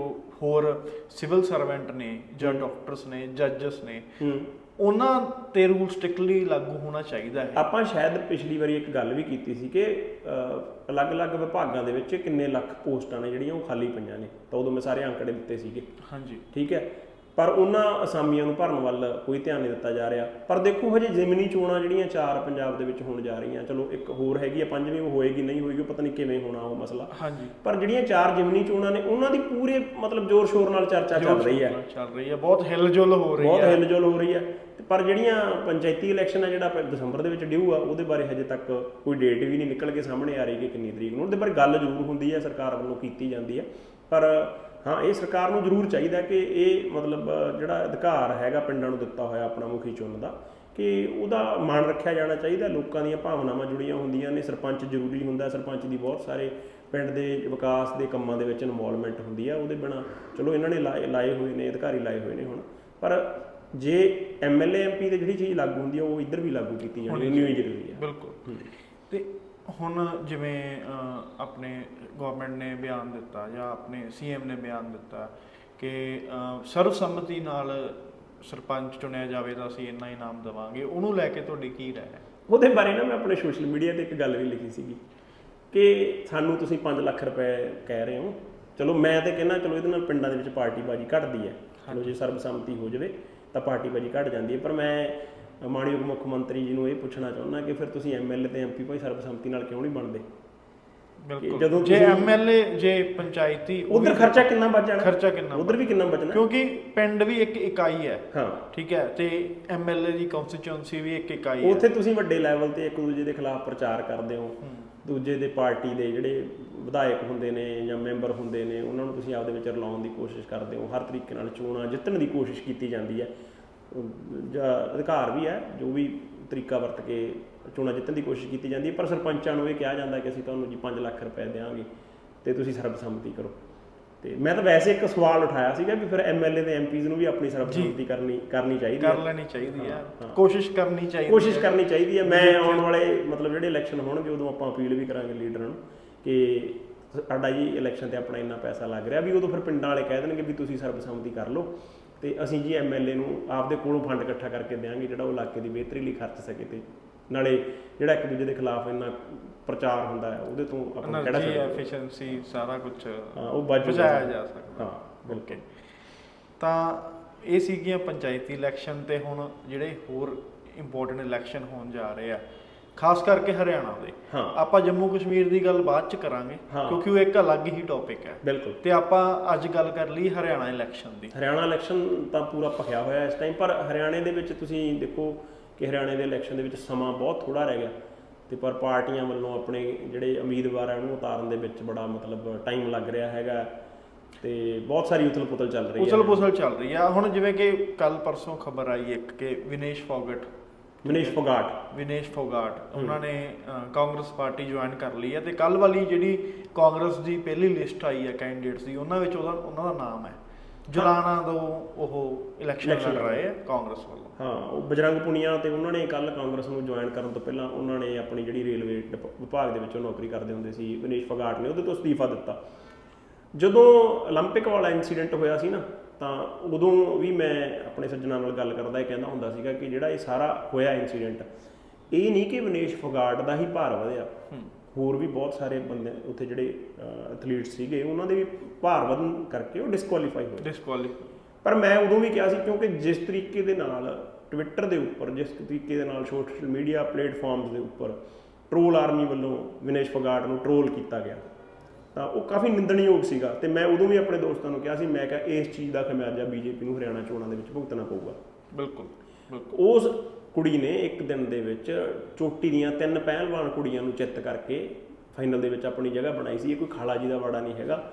ਹੋਰ ਸਿਵਲ ਸਰਵੈਂਟ ਨੇ ਜਾਂ ਡਾਕਟਰਸ ਨੇ ਜੱਜਸ ਨੇ ਹੂੰ। ਉਹਨਾਂ ਤੇ ਰੂਲ ਸਟ੍ਰਿਕਟਲੀ ਲਾਗੂ ਹੋਣਾ ਚਾਹੀਦਾ ਹੈ। ਆਪਾਂ ਸ਼ਾਇਦ ਪਿਛਲੀ ਵਾਰੀ ਇੱਕ ਗੱਲ ਵੀ ਕੀਤੀ ਸੀ ਕਿ ਅਲੱਗ-ਅਲੱਗ ਵਿਭਾਗਾਂ ਦੇ ਵਿੱਚ ਕਿੰਨੇ ਲੱਖ ਪੋਸਟਾਂ ਨੇ ਜਿਹੜੀਆਂ ਉਹ ਖਾਲੀ ਪਈਆਂ ਨੇ। ਤਾਂ ਉਦੋਂ ਮੈਂ ਸਾਰੇ ਅੰਕੜੇ ਦਿੱਤੇ ਸੀਗੇ। ਹਾਂਜੀ। ਠੀਕ ਹੈ? ਪਰ ਉਹਨਾਂ ਅਸਾਮੀਆਂ ਨੂੰ ਭਰਨ ਵੱਲ ਕੋਈ ਧਿਆਨ ਨਹੀਂ ਦਿੱਤਾ ਜਾ ਰਿਹਾ। ਪਰ ਦੇਖੋ ਹਜੇ ਜ਼ਿਮਨੀ ਚੋਣਾਂ ਜਿਹੜੀਆਂ ਚਾਰ ਪੰਜਾਬ ਦੇ ਵਿੱਚ ਹੋਣ ਜਾ ਰਹੀਆਂ ਚਲੋ ਇੱਕ ਹੋਰ ਹੈਗੀ ਆ ਪੰਜਵੀਂ ਉਹ ਹੋਏਗੀ ਨਹੀਂ ਹੋਏਗੀ ਪਤਾ ਨਹੀਂ ਕਿਵੇਂ ਹੋਣਾ ਉਹ ਮਸਲਾ। ਹਾਂਜੀ। ਪਰ ਜਿਹੜੀਆਂ ਚਾਰ ਜ਼ਿਮਨੀ ਚੋਣਾਂ ਨੇ ਉਹਨਾਂ ਦੀ ਪੂਰੇ ਮਤਲਬ ਜ਼ੋਰ ਸ਼ੋਰ ਨਾਲ ਚਰਚਾ ਚੱਲ ਰਹੀ ਹੈ। ਚੱਲ ਰਹੀ ਹੈ। ਬਹੁਤ ਹਿਲਜੁਲ ਹੋ ਰਹੀ ਬਹੁਤ ਹੈ। ਹਿਲਜੁਲ ਹੋ ਰਹੀ ਹੈ। ਪਰ ਜਿਹੜੀਆਂ ਪੰਚਾਇਤੀ ਇਲੈਕਸ਼ਨ ਆ ਜਿਹੜਾ ਪ- ਦਸੰਬਰ ਦੇ ਵਿੱਚ ਡਿਊ ਆ, ਉਹਦੇ ਬਾਰੇ ਹਜੇ ਤੱਕ ਕੋਈ ਡੇਟ ਵੀ ਨਹੀਂ ਨਿਕਲ ਕੇ ਸਾਹਮਣੇ ਆ ਰਹੀ ਕਿ ਕਿੰਨੀ ਤਰੀਕ ਨੂੰ। ਉਹਦੇ ਬਾਰੇ ਗੱਲ ਜ਼ਰੂਰ ਹੁੰਦੀ ਹੈ ਸਰਕਾਰ ਵੱਲੋਂ ਕੀਤੀ ਜਾਂਦੀ ਹੈ ਪਰ ਹਾਂ, ਇਹ ਸਰਕਾਰ ਨੂੰ ਜ਼ਰੂਰ ਚਾਹੀਦਾ ਕਿ ਇਹ ਮਤਲਬ ਜਿਹੜਾ ਅਧਿਕਾਰ ਹੈਗਾ ਪਿੰਡਾਂ ਨੂੰ ਦਿੱਤਾ ਹੋਇਆ ਆਪਣਾ ਮੁਖੀ ਚੁਣਨ ਦਾ, ਕਿ ਉਹਦਾ ਮਾਣ ਰੱਖਿਆ ਜਾਣਾ ਚਾਹੀਦਾ। ਲੋਕਾਂ ਦੀਆਂ ਭਾਵਨਾਵਾਂ ਜੁੜੀਆਂ ਹੁੰਦੀਆਂ ਨੇ। ਸਰਪੰਚ ਜ਼ਰੂਰੀ ਹੁੰਦਾ, ਸਰਪੰਚ ਦੀ ਬਹੁਤ ਸਾਰੇ ਪਿੰਡ ਦੇ ਵਿਕਾਸ ਦੇ ਕੰਮਾਂ ਦੇ ਵਿੱਚ ਇਨਵੋਲਵਮੈਂਟ ਹੁੰਦੀ ਆ। ਉਹਦੇ ਬਿਨਾ ਚਲੋ ਇਹਨਾਂ ਨੇ ਲਾਏ ਲਾਏ ਹੋਏ ਨੇ, ਅਧਿਕਾਰੀ ਲਾਏ ਹੋਏ ਨੇ ਹੁਣ। ਪਰ ਜੇ ਐਮਐਲਏ ਐਮਪੀ ਤੇ ਜਿਹੜੀ ਚੀਜ਼ ਲਾਗੂ ਹੁੰਦੀ ਆ ਉਹ ਇੱਧਰ ਵੀ ਲਾਗੂ ਕੀਤੀ ਜਾਣੀ ਉਨੀ ਹੀ ਜ਼ਰੂਰੀ ਆ। ਬਿਲਕੁਲ। ਤੇ ਹੁਣ ਜਿਵੇਂ ਆਪਣੇ ਗਵਰਨਮੈਂਟ ਨੇ ਬਿਆਨ ਦਿੱਤਾ ਜਾਂ ਆਪਣੇ ਸੀਐਮ ਨੇ ਬਿਆਨ ਦਿੱਤਾ ਕਿ ਅਹ, ਸਰਬਸੰਮਤੀ ਨਾਲ ਸਰਪੰਚ ਚੁਣਿਆ ਜਾਵੇ ਤਾਂ ਅਸੀਂ ਇੰਨਾ ਇਨਾਮ ਦੇਵਾਂਗੇ ਉਹਨੂੰ ਲੈ ਕੇ ਤੁਹਾਡੀ ਕੀ ਰਾਏ ਹੈ? ਉਹਦੇ ਬਾਰੇ ਨਾ ਮੈਂ ਆਪਣੇ ਸੋਸ਼ਲ ਮੀਡੀਆ ਤੇ ਇੱਕ ਗੱਲ ਵੀ ਲਿਖੀ ਸੀਗੀ ਕਿ ਸਾਨੂੰ ਤੁਸੀਂ 5 ਲੱਖ ਰੁਪਏ ਕਹਿ ਰਹੇ ਹੋ। ਚਲੋ ਮੈਂ ਤੇ ਕਹਿੰਦਾ ਚਲੋ ਇਹਦੇ ਨਾਲ ਪਿੰਡਾਂ ਦੇ ਵਿੱਚ ਪਾਰਟੀ ਬਾਜੀ ਘਟਦੀ ਹੈ। ਚਲੋ ਜੇ ਸਰਬਸੰਮਤੀ ਹੋ ਜਾਵੇ ਤਾਂ ਪਾਰਟੀ ਬਾਜੀ ਘਟ ਜਾਂਦੀ ਹੈ। ਪਰ ਮੈਂ ਮਾਣਯੋਗ ਮੁੱਖ ਮੰਤਰੀ ਜੀ ਨੂੰ ਇਹ ਪੁੱਛਣਾ ਚਾਹੁੰਦਾ ਕਿ ਫਿਰ ਤੁਸੀਂ ਐਮਐਲਏ ਤੇ ਐਮਪੀ ਭਾਈ ਸਰਬਸੰਮਤੀ ਨਾਲ ਕਿਉਂ ਨਹੀਂ ਬਣਦੇ? ਬਿਲਕੁਲ। ਜਦੋਂ ਜੇ ਐਮਐਲਏ ਜੇ ਪੰਚਾਇਤੀ ਉਧਰ ਵੀ- ਖਰਚਾ ਕਿੰਨਾ ਬਚ ਜਾਣਾ? ਖਰਚਾ ਕਿੰਨਾ ਉਧਰ ਵੀ ਕਿੰਨਾ ਬਚਣਾ ਕਿਉਂਕਿ ਪਿੰਡ ਵੀ ਇੱਕ ਇਕਾਈ ਹੈ। ਹਾਂ। ਠੀਕ ਹੈ ਤੇ ਐਮਐਲਏ ਦੀ ਕਨਸਟੀਚੁਐਂਸੀ ਵੀ ਇੱਕ ਇਕਾਈ ਹੈ। ਉੱਥੇ ਤੁਸੀਂ ਵੱਡੇ ਲੈਵਲ ਤੇ ਇੱਕ ਦੂਜੇ ਦੇ ਖਿਲਾਫ ਪ੍ਰਚਾਰ ਕਰਦੇ ਹੋ। ਦੂਜੇ ਦੇ ਪਾਰਟੀ ਦੇ ਜਿਹੜੇ ਵਿਧਾਇਕ ਹੁੰਦੇ ਨੇ ਜਾਂ ਮੈਂਬਰ ਹੁੰਦੇ ਨੇ, ਉਹਨਾਂ ਨੂੰ ਤੁਸੀਂ ਆਪਦੇ ਵਿੱਚ ਰਲਾਉਣ ਦੀ ਕੋਸ਼ਿਸ਼ ਕਰਦੇ ਹੋ, ਹਰ ਤਰੀਕੇ ਨਾਲ ਚੋਣਾਂ ਜਿੱਤਣ ਦੀ ਕੋਸ਼ਿਸ਼ ਕੀਤੀ ਜਾਂਦੀ ਹੈ। ਜਾਂ ਅਧਿਕਾਰ ਵੀ ਹੈ, ਜੋ ਵੀ ਤਰੀਕਾ ਵਰਤ ਕੇ ਚੋਣਾਂ ਜਿੱਤਣ ਦੀ ਕੋਸ਼ਿਸ਼ ਕੀਤੀ ਜਾਂਦੀ ਹੈ, ਪਰ ਸਰਪੰਚਾਂ ਨੂੰ ਇਹ ਕਿਹਾ ਜਾਂਦਾ ਕਿ ਅਸੀਂ ਤੁਹਾਨੂੰ ਜੀ 5 ਲੱਖ ਰੁਪਏ ਦੇਵਾਂਗੇ ਤੇ ਤੁਸੀਂ ਸਰਬਸੰਮਤੀ ਕਰੋ। ਤੇ ਮੈਂ ਤਾਂ ਵੈਸੇ ਇੱਕ ਸਵਾਲ ਉਠਾਇਆ ਸੀਗਾ ਵੀ ਫਿਰ ਐਮਐਲਏ ਤੇ ਐਮਪੀਜ਼ ਨੂੰ ਵੀ ਆਪਣੀ ਸਰਬਸੰਮਤੀ ਕਰਨੀ ਕਰਨੀ ਚਾਹੀਦੀ ਹੈ। ਕਰ ਲੈਣੀ ਚਾਹੀਦੀ ਹੈ। ਕੋਸ਼ਿਸ਼ ਕਰਨੀ ਚਾਹੀਦੀ ਕੋਸ਼ਿਸ਼। ਕਰਨੀ ਚਾਹੀਦੀ ਹੈ। ਮੈਂ ਆਉਣ ਵਾਲੇ ਮਤਲਬ ਜਿਹੜੇ ਇਲੈਕਸ਼ਨ ਹੋਣਗੇ ਉਦੋਂ ਆਪਾਂ ਅਪੀਲ ਵੀ ਕਰਾਂਗੇ ਲੀਡਰਾਂ ਨੂੰ ਕਿ ਸਾਡਾ ਜੀ ਇਲੈਕਸ਼ਨ ਤੇ ਆਪਣਾ ਇੰਨਾ ਪੈਸਾ ਲੱਗ ਰਿਹਾ ਵੀ ਉਦੋਂ ਫਿਰ ਪਿੰਡਾਂ ਵਾਲੇ ਕਹਿ ਦੇਣਗੇ ਵੀ ਤੁਸੀਂ ਸਰਬਸੰਮਤੀ ਕਰ ਲਓ ਤੇ ਅਸੀਂ ਜੀ ਐਮਐਲਏ ਨੂੰ ਆਪਦੇ ਕੋਲੋਂ ਫੰਡ ਇਕੱਠਾ ਕਰਕੇ ਦੇਵਾਂਗੇ ਜਿਹੜਾ ਉਹ ਇਲਾਕੇ ਦੀ ਬਿਹਤਰੀ ਲਈ ਖਰਚ ਸਕੇ ਤੇ। ਨਾਲੇ ਜਿਹੜਾ ਇੱਕ ਦੂਜੇ ਦੇ ਖਿਲਾਫ ਇੰਨਾ ਪ੍ਰਚਾਰ ਹੁੰਦਾ ਹੈ ਉਹਦੇ ਤੋਂ ਆਪਾਂ ਕਿਹੜਾ ਸਕਦਾ ਐਫੀਸ਼ੀਐਂਸੀ ਸਾਰਾ ਕੁਝ ਉਹ ਬਚਾਇਆ ਜਾ ਸਕਦਾ। ਹਾਂ ਬਿਲਕੁਲ। ਤਾਂ ਇਹ ਸੀਗੀਆਂ ਪੰਚਾਇਤੀ ਇਲੈਕਸ਼ਨ ਤੇ ਹੁਣ ਜਿਹੜੇ ਹੋਰ ਇੰਪੋਰਟੈਂਟ ਇਲੈਕਸ਼ਨ ਹੋਣ ਜਾ ਰਹੇ ਆ ਖਾਸ ਕਰਕੇ ਹਰਿਆਣਾ ਦੇ। ਆਪਾਂ ਜੰਮੂ ਕਸ਼ਮੀਰ ਦੀ ਗੱਲ ਬਾਅਦ ਚ ਕਰਾਂਗੇ ਕਿਉਂਕਿ ਉਹ ਇੱਕ ਅਲੱਗ ਹੀ ਟੌਪਿਕ ਹੈ। ਬਿਲਕੁਲ। ਤੇ ਆਪਾਂ ਅੱਜ ਗੱਲ ਕਰ ਲਈ ਹਰਿਆਣਾ ਇਲੈਕਸ਼ਨ ਦੀ। ਹਰਿਆਣਾ ਇਲੈਕਸ਼ਨ ਤਾਂ ਪੂਰਾ ਭਖਿਆ ਹੋਇਆ ਇਸ ਟਾਈਮ ਪਰ ਹਰਿਆਣੇ ਦੇ ਵਿੱਚ ਤੁਸੀਂ ਦੇਖੋ ਕਿ ਹਰਿਆਣੇ ਦੇ ਇਲੈਕਸ਼ਨ ਦੇ ਵਿੱਚ ਸਮਾਂ ਬਹੁਤ ਥੋੜਾ ਰਹਿ ਗਿਆ ਤੇ ਪਰ ਪਾਰਟੀਆਂ ਵੱਲੋਂ ਆਪਣੇ ਜਿਹੜੇ ਉਮੀਦਵਾਰ ਆ ਉਹਨੂੰ ਉਤਾਰਨ ਦੇ ਵਿੱਚ ਬੜਾ ਮਤਲਬ ਟਾਈਮ ਲੱਗ ਰਿਹਾ ਹੈਗਾ ਤੇ ਬਹੁਤ ਸਾਰੀ ਉਥਲ ਪੁਥਲ ਚੱਲ ਰਹੀ ਹੈ। ਉਸਲ ਪੁਸਲ ਚੱਲ ਰਹੀ ਆ। ਹੁਣ ਜਿਵੇਂ ਕਿ ਕੱਲ ਪਰਸੋਂ ਖਬਰ ਆਈ ਇੱਕ ਕਿ ਵਿਨੇਸ਼ ਫੋਗਟ। ਮਨੀਸ਼ ਫੋਗਾਟ। ਵਿਨੇਸ਼ ਫੋਗਾਟ। ਉਹਨਾਂ ਨੇ ਕਾਂਗਰਸ ਪਾਰਟੀ ਜੁਆਇਨ ਕਰ ਲਈ ਹੈ ਤੇ ਕੱਲ ਵਾਲੀ ਜਿਹੜੀ ਕਾਂਗਰਸ ਦੀ ਪਹਿਲੀ ਲਿਸਟ ਆਈ ਹੈ ਕੈਂਡੀਡੇਟਸ ਦੀ ਉਹਨਾਂ ਵਿੱਚ ਉਹਦਾ ਉਹਨਾਂ ਦਾ ਨਾਮ ਹੈ। ਜੁਲਾਨਾ ਤੋਂ ਉਹ ਇਲੈਕਸ਼ਨ Election ਲੜ ਰਹੇ ਹੈ ਕਾਂਗਰਸ ਵੱਲੋਂ ਹਾਂ ਉਹ ਬਜਰੰਗ ਪੁਨੀਆ ਤੇ ਉਹਨਾਂ ਨੇ ਕੱਲ ਕਾਂਗਰਸ ਨੂੰ ਜੁਆਇਨ ਕਰਨ ਤੋਂ ਪਹਿਲਾਂ ਉਹਨਾਂ ਨੇ ਆਪਣੀ ਜਿਹੜੀ ਰੇਲਵੇ ਡਿਪ- ਵਿਭਾਗ ਦੇ ਵਿੱਚ ਉਹ ਨੌਕਰੀ ਕਰਦੇ ਹੁੰਦੇ ਸੀ ਵਿਨੇਸ਼ ਫੋਗਾਟ ਨੇ ਉਹਦੇ ਤੋਂ ਅਸਤੀਫਾ ਦਿੱਤਾ ਜਦੋਂ 올림픽 ਵਾਲਾ ਇਨਸੀਡੈਂਟ ਹੋਇਆ ਸੀ ਨਾ ਤਾਂ ਉਦੋਂ ਵੀ ਮੈਂ ਆਪਣੇ ਸੱਜਣਾ ਨਾਲ ਗੱਲ ਕਰਦਾ ਇਹ ਕਹਿੰਦਾ ਹੁੰਦਾ ਸੀਗਾ ਕਿ ਜਿਹੜਾ ਇਹ ਸਾਰਾ ਹੋਇਆ ਇਨਸੀਡੈਂਟ ਇਹ ਨਹੀਂ ਕਿ ਵਿਨੇਸ਼ ਫੋਗਾਟ ਦਾ ਹੀ ਭਾਰ ਵਧਿਆ ਹੋਰ ਵੀ ਬਹੁਤ ਸਾਰੇ ਬੰਦੇ ਉੱਥੇ ਜਿਹੜੇ ਐਥਲੀਟ ਸੀਗੇ ਉਹਨਾਂ ਦੇ ਵੀ ਭਾਰ ਵਧਣ ਕਰਕੇ ਉਹ ਡਿਸਕੁਆਲੀਫਾਈ ਹੋਏ। ਡਿਸਕੁਆਲੀਫਾਈ ਪਰ ਮੈਂ ਉਦੋਂ ਵੀ ਕਿਹਾ ਸੀ ਕਿਉਂਕਿ ਜਿਸ ਤਰੀਕੇ ਦੇ ਨਾਲ ਟਵਿੱਟਰ ਦੇ ਉੱਪਰ ਜਿਸ ਤਰੀਕੇ ਦੇ ਨਾਲ ਸੋਸ਼ਲ ਮੀਡੀਆ ਪਲੇਟਫਾਰਮਸ ਦੇ ਉੱਪਰ ਟ੍ਰੋਲ ਆਰਮੀ ਵੱਲੋਂ ਵਿਨੇਸ਼ ਫੋਗਾਟ ਨੂੰ ਟ੍ਰੋਲ ਕੀਤਾ ਗਿਆ ਤਾਂ ਉਹ ਕਾਫੀ ਨਿੰਦਣਯੋਗ ਸੀਗਾ। ਤੇ ਮੈਂ ਉਦੋਂ ਵੀ ਆਪਣੇ ਦੋਸਤਾਂ ਨੂੰ ਕਿਹਾ ਸੀ ਮੈਂ ਕਿਹਾ ਇਸ ਚੀਜ਼ ਦਾ ਖਮਿਆਜਾ ਬੀਜੇਪੀ ਨੂੰ ਹਰਿਆਣਾ ਚੋਣਾਂ ਦੇ ਵਿੱਚ ਭੁਗਤਣਾ ਪਊਗਾ। ਬਿਲਕੁਲ। ਉਸ ਕੁੜੀ ਨੇ ਇੱਕ ਦਿਨ ਦੇ ਵਿੱਚ ਚੋਟੀ ਦੀਆਂ ਤਿੰਨ ਪਹਿਲਵਾਨ ਕੁੜੀਆਂ ਨੂੰ ਚਿੱਤ ਕਰਕੇ ਫਾਈਨਲ ਦੇ ਵਿੱਚ ਆਪਣੀ ਜਗ੍ਹਾ ਬਣਾਈ ਸੀ ਇਹ ਕੋਈ ਖਾਲਾ ਜੀ ਦਾ ਵਾੜਾ ਨਹੀਂ ਹੈਗਾ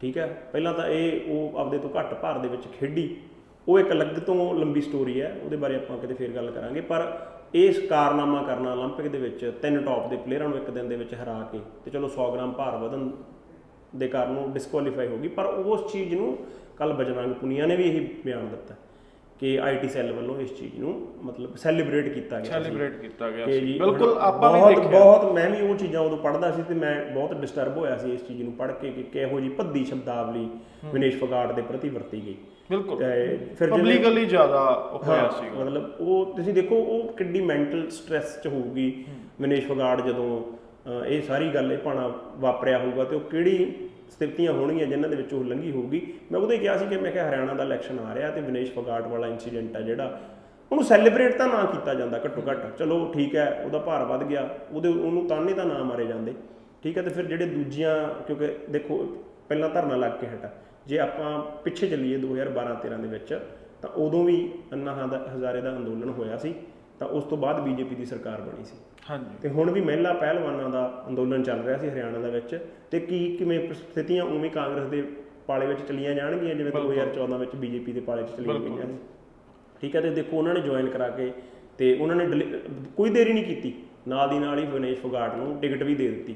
ਠੀਕ ਹੈ ਪਹਿਲਾਂ ਤਾਂ ਇਹ ਉਹ ਆਪਦੇ ਤੋਂ ਘੱਟ ਭਾਰ ਦੇ ਵਿੱਚ ਖੇਡੀ ਉਹ ਇੱਕ ਅਲੱਗ ਤੋਂ ਲੰਬੀ ਸਟੋਰੀ ਹੈ ਉਹਦੇ ਬਾਰੇ ਆਪਾਂ ਕਿਤੇ ਫੇਰ ਗੱਲ ਕਰਾਂਗੇ ਪਰ ਇਸ ਕਾਰਨਾਮਾ ਕਰਨਾ 올림픽 ਦੇ ਵਿੱਚ ਤਿੰਨ ਟੌਪ ਦੇ ਪਲੇਅਰਾਂ ਨੂੰ ਇੱਕ ਦਿਨ ਦੇ ਵਿੱਚ ਹਰਾ ਕੇ ਤੇ ਚਲੋ 100 ਗ੍ਰਾਮ ਭਾਰ ਵਧਣ ਦੇ ਕਾਰਨ ਉਹ ਡਿਸਕੁਆਲੀਫਾਈ ਹੋ ਗਈ ਪਰ ਉਸ ਚੀਜ਼ ਨੂੰ ਕੱਲ ਬਜਰੰਗ ਪੁਨੀਆ ਨੇ ਵੀ ਇਹੀ ਬਿਆਨ ਦਿੱਤਾ ਕਿ ਆਈਟੀ ਸੈੱਲ ਵੱਲੋਂ ਇਸ ਚੀਜ਼ ਨੂੰ ਮਤਲਬ ਸੈਲੀਬ੍ਰੇਟ ਕੀਤਾ ਗਿਆ ਸੈਲੀਬ੍ਰੇਟ ਕੀਤਾ ਗਿਆ ਸੀ। ਬਿਲਕੁਲ ਆਪਾਂ ਵੀ ਬਹੁਤ ਦੇਖਿਆ। ਬਹੁਤ ਮੈਂ ਵੀ ਉਹ ਚੀਜ਼ਾਂ ਉਦੋਂ ਪੜ੍ਹਦਾ ਸੀ ਤੇ ਮੈਂ ਬਹੁਤ ਡਿਸਟਰਬ ਹੋਇਆ ਸੀ ਇਸ ਚੀਜ਼ ਨੂੰ ਪੜ੍ਹ ਕੇ ਕਿ ਕਿਹੋ ਜੀ ਭੱਦੀ ਸ਼ਬਦਾਵਲੀ ਵਿਨੇਸ਼ ਫੋਗਾਟ ਦੇ ਪ੍ਰਤੀ ਵਰਤੀ ਗਈ। ਬਿਲਕੁਲ। ਤੇ ਫਿਰ ਪਬਲਿਕਲੀ ਜ਼ਿਆਦਾ ਉਹ ਹੋਇਆ ਸੀ ਮਤਲਬ ਉਹ ਤੁਸੀਂ ਦੇਖੋ ਉਹ ਕਿੰਨੀ ਮੈਂਟਲ ਸਟ੍ਰੈਸ ਚ ਹੋਊਗੀ ਵਿਨੇਸ਼ ਫੋਗਾਟ ਜਦੋਂ ਇਹ ਸਾਰੀ ਗੱਲ ਇਹ ਭਾਣਾ ਵਾਪਰਿਆ ਹੋਊਗਾ ਤੇ ਉਹ ਕਿਹੜੀ ਸਥਿਤੀਆਂ ਹੋਣਗੀਆਂ ਜਿਨ੍ਹਾਂ ਦੇ ਵਿੱਚ ਉਹ ਲੰਘੀ ਹੋਊਗੀ। ਮੈਂ ਉਹਦੇ ਹੀ ਕਿਹਾ ਸੀ ਕਿ ਮੈਂ ਕਿਹਾ ਹਰਿਆਣਾ ਦਾ ਇਲੈਕਸ਼ਨ ਆ ਰਿਹਾ ਤੇ ਵਿਨੇਸ਼ ਫਗਾਟ ਵਾਲਾ ਇਨਸੀਡੈਂਟ ਆ ਜਿਹੜਾ, ਉਹਨੂੰ ਸੈਲੀਬ੍ਰੇਟ ਤਾਂ ਨਾ ਕੀਤਾ ਜਾਂਦਾ ਘੱਟੋ ਘੱਟ। ਚਲੋ ਠੀਕ ਹੈ, ਉਹਦਾ ਭਾਰ ਵੱਧ ਗਿਆ, ਉਹਦੇ, ਉਹਨੂੰ ਤਾਨੇ ਤਾਂ ਨਾ ਮਾਰੇ ਜਾਂਦੇ। ਠੀਕ ਹੈ, ਤੇ ਫਿਰ ਜਿਹੜੇ ਦੂਜੀਆਂ, ਕਿਉਂਕਿ ਦੇਖੋ, ਪਹਿਲਾਂ ਧਰਨਾ ਲੱਗ ਕੇ ਹਟਾ। ਜੇ ਆਪਾਂ ਪਿੱਛੇ ਚੱਲੀਏ 2012-13 ਦੇ ਵਿੱਚ, ਤਾਂ ਉਦੋਂ ਵੀ ਅੰਨਾ ਹਜ਼ਾਰੇ ਦਾ ਅੰਦੋਲਨ ਹੋਇਆ ਸੀ। ਤਾਂ ਉਸ ਤੋਂ ਬਾਅਦ ਬੀਜੇਪੀ ਦੀ ਸਰਕਾਰ ਬਣੀ ਸੀ। ਹਾਂਜੀ। ਤੇ ਹੁਣ ਵੀ ਮਹਿਲਾ ਪਹਿਲਵਾਨਾਂ ਦਾ ਅੰਦੋਲਨ ਚੱਲ ਰਿਹਾ ਸੀ ਹਰਿਆਣਾ ਦੇ ਵਿੱਚ। ਤੇ ਕੀ ਕਿਵੇਂ ਸਥਿਤੀਆਂ ਉਵੇਂ ਕਾਂਗਰਸ ਦੇ ਪਾਲੇ ਵਿੱਚ ਚਲੀਆਂ ਜਾਣਗੀਆਂ ਜਿਵੇਂ 2014 ਵਿੱਚ ਬੀਜੇਪੀ ਦੇ ਪਾਲੇ 'ਚ ਚਲੀਆਂ। ਗਈਆਂ ਠੀਕ ਹੈ ਤੇ ਦੇਖੋ ਉਹਨਾਂ ਨੇ ਜੁਆਇਨ ਕਰਾ ਕੇ ਤੇ ਉਹਨਾਂ ਨੇ ਕੋਈ ਦੇਰੀ ਨਹੀਂ ਕੀਤੀ। ਨਾਲ ਦੀ ਨਾਲ ਹੀ ਵਿਨੇਸ਼ ਫੋਗਾਟ ਨੂੰ ਟਿਕਟ ਵੀ ਦੇ ਦਿੱਤੀ।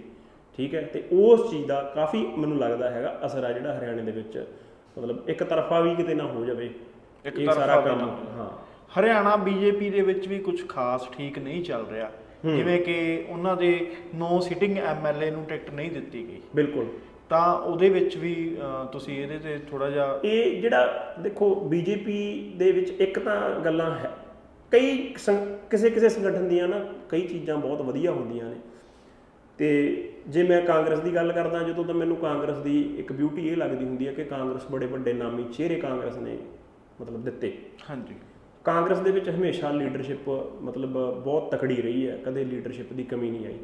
ਠੀਕ ਹੈ ਤੇ ਉਸ ਚੀਜ਼ ਦਾ ਕਾਫੀ ਮੈਨੂੰ ਲੱਗਦਾ ਹੈਗਾ ਅਸਰ ਆ ਜਿਹੜਾ ਹਰਿਆਣੇ ਦੇ ਵਿੱਚ। ਮਤਲਬ ਇੱਕ ਤਰਫਾ ਵੀ ਕਿਤੇ ਨਾ ਹੋ ਜਾਵੇ। ਇੱਕ ਤਰਫਾ ਕੰਮ। ਹਾਂ। ਹਰਿਆਣਾ ਬੀਜੇਪੀ ਦੇ ਵਿੱਚ ਵੀ ਕੁਝ ਖਾਸ ਠੀਕ ਨਹੀਂ ਚੱਲ ਰਿਹਾ। ਜਿਵੇਂ ਕਿ ਉਹਨਾਂ ਦੇ ਨੋ ਸਿਟਿੰਗ ਐਮਐਲਏ ਨੂੰ ਟਿਕਟ ਨਹੀਂ ਦਿੱਤੀ ਗਈ। ਬਿਲਕੁਲ। ਤਾਂ ਉਹਦੇ ਵਿੱਚ ਵੀ ਤੁਸੀਂ ਇਹਦੇ ਤੇ ਥੋੜਾ ਜਿਹਾ ਇਹ ਜਿਹੜਾ ਦੇਖੋ ਬੀਜੇਪੀ ਦੇ ਵਿੱਚ ਇੱਕ ਤਾਂ ਗੱਲਾਂ ਹੈ। ਕਈ ਕਿਸੇ ਕਿਸੇ ਸੰਗਠਨ ਦੀਆਂ ਨਾ ਕਈ ਚੀਜ਼ਾਂ ਬਹੁਤ ਵਧੀਆ ਹੁੰਦੀਆਂ ਨੇ। ਤੇ ਜੇ ਮੈਂ ਕਾਂਗਰਸ ਦੀ ਗੱਲ ਕਰਦਾ ਜਦੋਂ ਤਾਂ ਮੈਨੂੰ ਕਾਂਗਰਸ ਦੀ ਇੱਕ ਬਿਊਟੀ ਇਹ ਲੱਗਦੀ ਹੁੰਦੀ ਹੈ ਕਿ ਕਾਂਗਰਸ ਬੜੇ ਵੱਡੇ ਨਾਮੀ ਚਿਹਰੇ ਕਾਂਗਰਸ ਨੇ ਮਤਲਬ ਦਿੱਤੇ। ਹਾਂਜੀ। ਕਾਂਗਰਸ ਦੇ ਵਿੱਚ ਹਮੇਸ਼ਾ ਲੀਡਰਸ਼ਿਪ ਮਤਲਬ ਬਹੁਤ ਤਕੜੀ ਰਹੀ ਹੈ ਕਦੇ ਲੀਡਰਸ਼ਿਪ ਦੀ ਕਮੀ ਨਹੀਂ ਆਈ।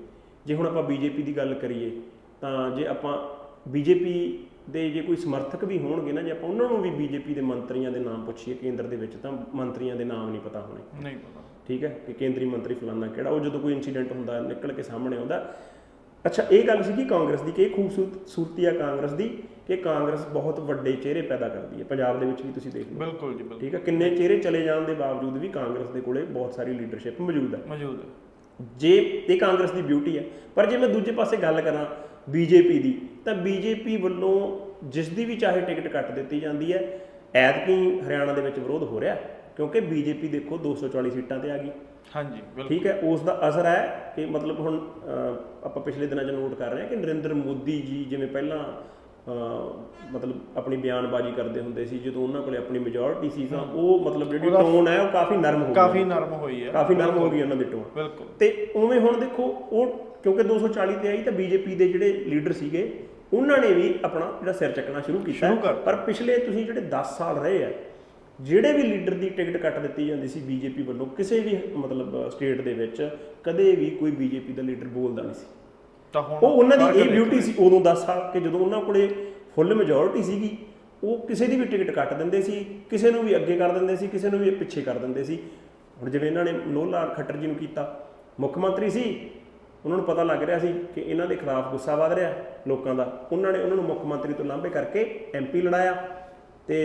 ਜੇ ਹੁਣ ਆਪਾਂ ਬੀਜੇਪੀ ਦੀ ਗੱਲ ਕਰੀਏ ਤਾਂ ਜੇ ਆਪਾਂ ਬੀਜੇਪੀ ਦੇ ਜੇ ਕੋਈ ਸਮਰਥਕ ਵੀ ਹੋਣਗੇ ਨਾ ਜੇ ਆਪਾਂ ਉਹਨਾਂ ਨੂੰ ਵੀ ਬੀਜੇਪੀ ਦੇ ਮੰਤਰੀਆਂ ਦੇ ਨਾਮ ਪੁੱਛੀਏ ਕੇਂਦਰ ਦੇ ਵਿੱਚ ਤਾਂ ਮੰਤਰੀਆਂ ਦੇ ਨਾਮ ਨਹੀਂ ਪਤਾ ਹੋਣੇ। ਨਹੀਂ ਪਤਾ। ਠੀਕ ਹੈ? ਕਿ ਕੇਂਦਰੀ ਮੰਤਰੀ ਫਲਾਨਾ ਕਿਹੜਾ ਉਹ ਜਦੋਂ ਕੋਈ ਇਨਸੀਡੈਂਟ ਹੁੰਦਾ ਨਿਕਲ ਕੇ ਸਾਹਮਣੇ ਆਉਂਦਾ ਅੱਛਾ ਇਹ ਗੱਲ ਸੀ ਕਿ ਕਾਂਗਰਸ ਦੀ ਕਿ ਇਹ ਖੂਬਸੂਰਤ ਸੂਰਤੀ ਆ ਕਾਂਗਰਸ ਦੀ ਕਿ ਕਾਂਗਰਸ ਬਹੁਤ ਵੱਡੇ ਚਿਹਰੇ ਪੈਦਾ ਕਰਦੀ ਹੈ। ਪੰਜਾਬ ਦੇ ਵਿੱਚ ਵੀ ਤੁਸੀਂ ਦੇਖ ਲਓ। ਬਿਲਕੁਲ ਜੀ ਬਿਲਕੁਲ। ਠੀਕ ਹੈ ਕਿੰਨੇ ਚਿਹਰੇ ਚਲੇ ਜਾਣ ਦੇ ਬਾਵਜੂਦ ਵੀ ਕਾਂਗਰਸ ਦੇ ਕੋਲੇ ਬਹੁਤ ਸਾਰੀ ਲੀਡਰਸ਼ਿਪ ਮੌਜੂਦ ਹੈ। ਮੌਜੂਦ ਹੈ। ਜੇ ਇਹ ਕਾਂਗਰਸ ਦੀ ਬਿਊਟੀ ਹੈ ਪਰ ਜੇ ਮੈਂ ਦੂਜੇ ਪਾਸੇ ਗੱਲ ਕਰਾਂ ਬੀਜੇਪੀ ਦੀ ਤਾਂ ਬੀਜੇਪੀ ਵੱਲੋਂ ਜਿਸ ਦੀ ਵੀ ਚਾਹੇ ਟਿਕਟ ਕੱਟ ਦਿੱਤੀ ਜਾਂਦੀ ਹੈ ਐਤਕੀ ਹਰਿਆਣਾ ਦੇ ਵਿੱਚ ਵਿਰੋਧ ਹੋ ਰਿਹਾ ਕਿਉਂਕਿ ਬੀਜੇਪੀ ਦੇਖੋ 240 ਸੀਟਾਂ ਤੇ ਆ ਗਈ। ਹਾਂਜੀ ਬਿਲਕੁਲ। ਠੀਕ ਹੈ ਉਸ ਦਾ ਅਸਰ ਹੈ ਕਿ ਮਤਲਬ ਹੁਣ ਆਪਾਂ ਪਿਛਲੇ ਦਿਨਾਂ 'ਚ ਨੋਟ ਕਰ ਰਹੇ ਹਾਂ ਕਿ ਨਰਿੰਦਰ ਮੋਦੀ ਜੀ ਜਿਵੇਂ ਪਹਿਲਾਂ ਮਤਲਬ ਆਪਣੀ ਬਿਆਨਬਾਜ਼ੀ ਕਰਦੇ ਹੁੰਦੇ ਸੀ ਜਦੋਂ ਉਹਨਾਂ ਕੋਲੇ ਆਪਣੀ ਮੈਜੋਰਿਟੀ ਸੀ ਤਾਂ ਉਹ ਮਤਲਬ ਜਿਹੜੀ ਟੋਨ ਹੈ ਉਹ ਕਾਫੀ ਨਰਮ ਹੋ ਗਈ। ਕਾਫੀ ਨਰਮ ਹੋਈ ਹੈ। ਕਾਫੀ ਨਰਮ ਹੋ ਗਈ ਉਹਨਾਂ ਦੀ ਟੋਨ ਬਿਲਕੁਲ। ਤੇ ਉਵੇਂ ਹੁਣ ਦੇਖੋ ਉਹ ਕਿਉਂਕਿ 240 ਤੇ ਆਈ ਤਾਂ ਬੀਜੇਪੀ ਦੇ ਜਿਹੜੇ ਲੀਡਰ ਸੀਗੇ ਉਹਨਾਂ ਨੇ ਵੀ ਆਪਣਾ ਜਿਹੜਾ ਸਿਰ ਚੱਕਣਾ ਸ਼ੁਰੂ ਕੀਤਾ। ਪਰ ਪਿਛਲੇ ਤੁਸੀਂ ਜਿਹੜੇ 10 ਸਾਲ ਰਹੇ ਆ ਜਿਹੜੇ ਵੀ ਲੀਡਰ ਦੀ ਟਿਕਟ ਕੱਟ ਦਿੱਤੀ ਜਾਂਦੀ ਸੀ ਬੀਜੇਪੀ ਵੱਲੋਂ ਕਿਸੇ ਵੀ ਮਤਲਬ ਸਟੇਟ ਦੇ ਵਿੱਚ ਕਦੇ ਵੀ ਕੋਈ ਬੀਜੇਪੀ ਦਾ ਲੀਡਰ ਬੋਲਦਾ ਨਹੀਂ ਸੀ। ਤਾਂ ਹੁਣ ਉਹ ਉਹਨਾਂ ਦੀ ਇਹ। ਬਿਊਟੀ ਸੀ ਉਦੋਂ 10 ਸਾਲ ਕਿ ਜਦੋਂ ਉਹਨਾਂ ਕੋਲੇ ਫੁੱਲ ਮੈਜੋਰਿਟੀ ਸੀਗੀ ਉਹ ਕਿਸੇ ਦੀ ਵੀ ਟਿਕਟ ਕੱਟ ਦਿੰਦੇ ਸੀ ਕਿਸੇ ਨੂੰ ਵੀ ਅੱਗੇ ਕਰ ਦਿੰਦੇ ਸੀ ਕਿਸੇ ਨੂੰ ਵੀ ਪਿੱਛੇ ਕਰ ਦਿੰਦੇ ਸੀ। ਹੁਣ ਜਿਵੇਂ ਇਹਨਾਂ ਨੇ ਲਾਲ ਖੱਟਰ ਜੀ ਨੂੰ ਕੀਤਾ ਮੁੱਖ ਮੰਤਰੀ ਸੀ ਉਹਨਾਂ ਨੂੰ ਪਤਾ ਲੱਗ ਰਿਹਾ ਸੀ ਕਿ ਇਹਨਾਂ ਦੇ ਖਿਲਾਫ ਗੁੱਸਾ ਵੱਧ ਰਿਹਾ ਲੋਕਾਂ ਦਾ। ਉਹਨਾਂ ਨੇ ਉਹਨਾਂ ਨੂੰ ਮੁੱਖ ਮੰਤਰੀ ਤੋਂ ਲਾਂਭੇ ਕਰਕੇ ਐਮਪੀ ਲੜਾਇਆ। ਤੇ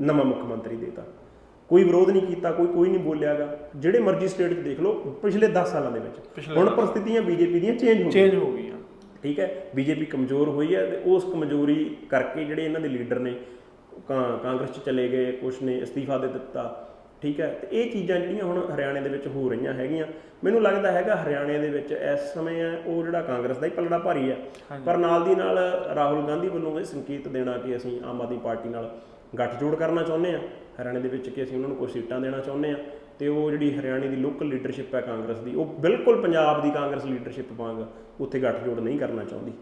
ਨਵਾਂ ਮੁੱਖ ਮੰਤਰੀ ਦੇਤਾ। ਕੋਈ ਵਿਰੋਧ ਨਹੀਂ ਕੀਤਾ ਕੋਈ ਕੋਈ ਨਹੀਂ ਬੋਲਿਆਗਾ। ਜਿਹੜੇ ਮਰਜ਼ੀ ਸਟੇਟ 'ਚ ਦੇਖ ਲਓ ਪਿਛਲੇ 10 ਸਾਲਾਂ ਦੇ ਵਿੱਚ। ਹੁਣ ਪ੍ਰਸਥਿਤੀਆਂ ਬੀਜੇਪੀ ਦੀਆਂ ਚੇਂਜ ਹੋ ਗਈਆਂ। ਚੇਂਜ ਹੋ ਗਈਆਂ। ਠੀਕ ਹੈ? ਬੀਜੇਪੀ ਕਮਜ਼ੋਰ ਹੋਈ ਹੈ ਤੇ ਉਸ ਕਮਜ਼ੋਰੀ ਕਰਕੇ ਜਿਹੜੇ ਇਹਨਾਂ ਦੇ ਲੀਡਰ ਨੇ ਕਾਂਗਰਸ 'ਚ ਚਲੇ ਗਏ ਕੁਛ ਨੇ ਅਸਤੀਫਾ ਦੇ ਦਿੱਤਾ। ਠੀਕ ਹੈ? ਤੇ ਇਹ ਚੀਜ਼ਾਂ ਜਿਹੜੀਆਂ ਹੁਣ ਹਰਿਆਣੇ ਦੇ ਵਿੱਚ ਹੋ ਰਹੀਆਂ ਹੈਗੀਆਂ। ਮੈਨੂੰ ਲੱਗਦਾ ਹੈਗਾ ਹਰਿਆਣੇ ਦੇ ਵਿੱਚ ਇਸ ਸਮੇਂ ਉਹ ਜਿਹੜਾ ਕਾਂਗਰਸ ਦਾ ਹੀ ਪਲੜਾ ਭਾਰੀ ਹੈ। ਪਰ ਨਾਲ ਦੀ ਨਾਲ ਰਾਹੁਲ ਗਾਂਧੀ ਵੱਲੋਂ ਇਹ ਸੰਕੇਤ ਦੇਣਾ ਕਿ ਅਸੀਂ ਆਮ ਆਦਮੀ ਪਾਰਟੀ ਨਾਲ ਗੱਠਜੋੜ ਕਰਨਾ ਚਾਹੁੰਦੇ ਆ ਹਰਿਆਣੇ ਦੇ ਵਿੱਚ ਕਿ ਅਸੀਂ ਉਹਨਾਂ ਨੂੰ ਕੁਝ ਸੀਟਾਂ ਦੇਣਾ ਚਾਹੁੰਦੇ ਆ ਤੇ ਉਹ ਜਿਹੜੀ ਹਰਿਆਣੇ ਦੀ ਲੋਕਲ ਲੀਡਰਸ਼ਿਪ ਹੈ ਕਾਂਗਰਸ ਦੀ ਉਹ ਬਿਲਕੁਲ ਪੰਜਾਬ ਦੀ ਕਾਂਗਰਸ ਲੀਡਰਸ਼ਿਪ ਵਾਂਗ ਉੱਥੇ ਗੱਠਜੋੜ ਨਹੀਂ ਕਰਨਾ ਚਾਹੁੰਦੀ।